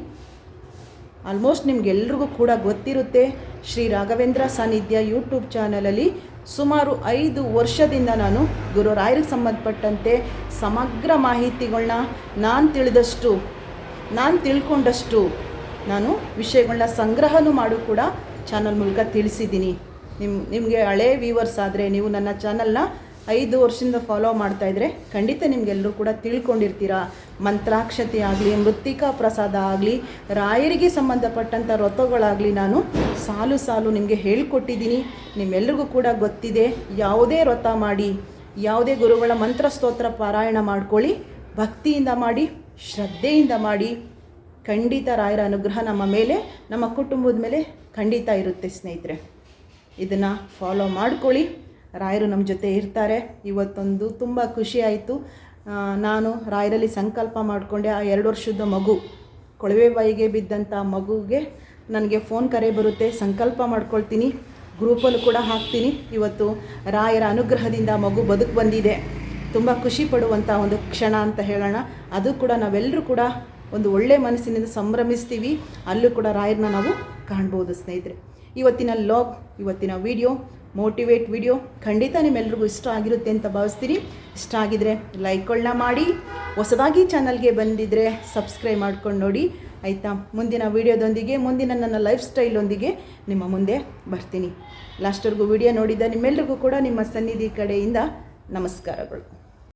ಆಲ್ಮೋಸ್ಟ್ ನಿಮಗೆಲ್ರಿಗೂ ಕೂಡ ಗೊತ್ತಿರುತ್ತೆ ಶ್ರೀ ರಾಘವೇಂದ್ರ ಸಾನ್ನಿಧ್ಯ ಯೂಟ್ಯೂಬ್ ಚಾನಲಲ್ಲಿ ಸುಮಾರು ಐದು ವರ್ಷದಿಂದ ನಾನು ಗುರು ರಾಯರಿಗೆ ಸಂಬಂಧಪಟ್ಟಂತೆ ಸಮಗ್ರ ಮಾಹಿತಿಗಳನ್ನ ನಾನು ತಿಳಿದಷ್ಟು, ನಾನು ತಿಳ್ಕೊಂಡಷ್ಟು ನಾನು ವಿಷಯಗಳನ್ನ ಸಂಗ್ರಹನೂ ಮಾಡು ಕೂಡ ಚಾನಲ್ ಮೂಲಕ ತಿಳಿಸಿದ್ದೀನಿ. ನಿಮ್ಮ ನಿಮಗೆ ಹಳೇ ವ್ಯೂವರ್ಸ್ ಆದರೆ ನೀವು ನನ್ನ ಚಾನಲ್ನ ಐದು ವರ್ಷದಿಂದ ಫಾಲೋ ಮಾಡ್ತಾ ಇದ್ರೆ ಖಂಡಿತ ನಿಮಗೆಲ್ಲರೂ ಕೂಡ ತಿಳ್ಕೊಂಡಿರ್ತೀರಾ. ಮಂತ್ರಾಕ್ಷತೆ ಆಗಲಿ, ಮೃತ್ತಿಕಾ ಪ್ರಸಾದ ಆಗಲಿ, ರಾಯರಿಗೆ ಸಂಬಂಧಪಟ್ಟಂಥ ವ್ರತಗಳಾಗಲಿ ನಾನು ಸಾಲು ಸಾಲು ನಿಮಗೆ ಹೇಳ್ಕೊಟ್ಟಿದ್ದೀನಿ. ನಿಮ್ಮೆಲ್ರಿಗೂ ಕೂಡ ಗೊತ್ತಿದೆ. ಯಾವುದೇ ವ್ರತ ಮಾಡಿ, ಯಾವುದೇ ಗುರುಗಳ ಮಂತ್ರ ಸ್ತೋತ್ರ ಪಾರಾಯಣ ಮಾಡ್ಕೊಳ್ಳಿ, ಭಕ್ತಿಯಿಂದ ಮಾಡಿ, ಶ್ರದ್ಧೆಯಿಂದ ಮಾಡಿ. ಖಂಡಿತ ರಾಯರ ಅನುಗ್ರಹ ನಮ್ಮ ಮೇಲೆ, ನಮ್ಮ ಕುಟುಂಬದ ಮೇಲೆ ಖಂಡಿತ ಇರುತ್ತೆ ಸ್ನೇಹಿತರೆ. ಇದನ್ನು ಫಾಲೋ ಮಾಡ್ಕೊಳ್ಳಿ. ರಾಯರು ನಮ್ಮ ಜೊತೆ ಇರ್ತಾರೆ. ಇವತ್ತೊಂದು ತುಂಬ ಖುಷಿ ಆಯಿತು. ನಾನು ರಾಯರಲ್ಲಿ ಸಂಕಲ್ಪ ಮಾಡಿಕೊಂಡೆ. ಆ ಎರಡು ವರ್ಷದ ಮಗು ಕೊಳವೆ ಬಾಯಿಗೆ ಬಿದ್ದಂಥ ಮಗುಗೆ ನನಗೆ ಫೋನ್ ಕರೆ ಬರುತ್ತೆ. ಸಂಕಲ್ಪ ಮಾಡ್ಕೊಳ್ತೀನಿ. ಗ್ರೂಪಲ್ಲೂ ಕೂಡ ಹಾಕ್ತೀನಿ. ಇವತ್ತು ರಾಯರ ಅನುಗ್ರಹದಿಂದ ಮಗು ಬದುಕು ಬಂದಿದೆ. ತುಂಬ ಖುಷಿ ಪಡುವಂಥ ಒಂದು ಕ್ಷಣ ಅಂತ ಹೇಳೋಣ. ಅದು ಕೂಡ ನಾವೆಲ್ಲರೂ ಕೂಡ ಒಂದು ಒಳ್ಳೆ ಮನಸ್ಸಿನಿಂದ ಸಂಭ್ರಮಿಸ್ತೀವಿ. ಅಲ್ಲೂ ಕೂಡ ರಾಯರನ್ನ ನಾವು ಕಾಣ್ಬೋದು ಸ್ನೇಹಿತರೆ. ಇವತ್ತಿನ ಲಾಗ್ ಇವತ್ತಿನ ವಿಡಿಯೋ ಮೋಟಿವೇಟ್ ವಿಡಿಯೋ ಖಂಡಿತ ನಿಮ್ಮೆಲ್ರಿಗೂ ಇಷ್ಟ ಆಗಿರುತ್ತೆ ಅಂತ ಭಾವಿಸ್ತೀನಿ. ಇಷ್ಟ ಆಗಿದರೆ ಲೈಕ್ಗಳನ್ನ ಮಾಡಿ. ಹೊಸದಾಗಿ ಚಾನಲ್ಗೆ ಬಂದಿದ್ದರೆ ಸಬ್ಸ್ಕ್ರೈಬ್ ಮಾಡ್ಕೊಂಡು ನೋಡಿ. ಆಯಿತಾ? ಮುಂದಿನ ವೀಡಿಯೋದೊಂದಿಗೆ ಮುಂದಿನ ನನ್ನ ಲೈಫ್ ಸ್ಟೈಲೊಂದಿಗೆ ನಿಮ್ಮ ಮುಂದೆ ಬರ್ತೀನಿ. ಲಾಸ್ಟ್ವರೆಗೂ ವಿಡಿಯೋ ನೋಡಿದ ನಿಮ್ಮೆಲ್ರಿಗೂ ಕೂಡ ನಿಮ್ಮ ಸನ್ನಿಧಿ ಕಡೆಯಿಂದ ನಮಸ್ಕಾರಗಳು.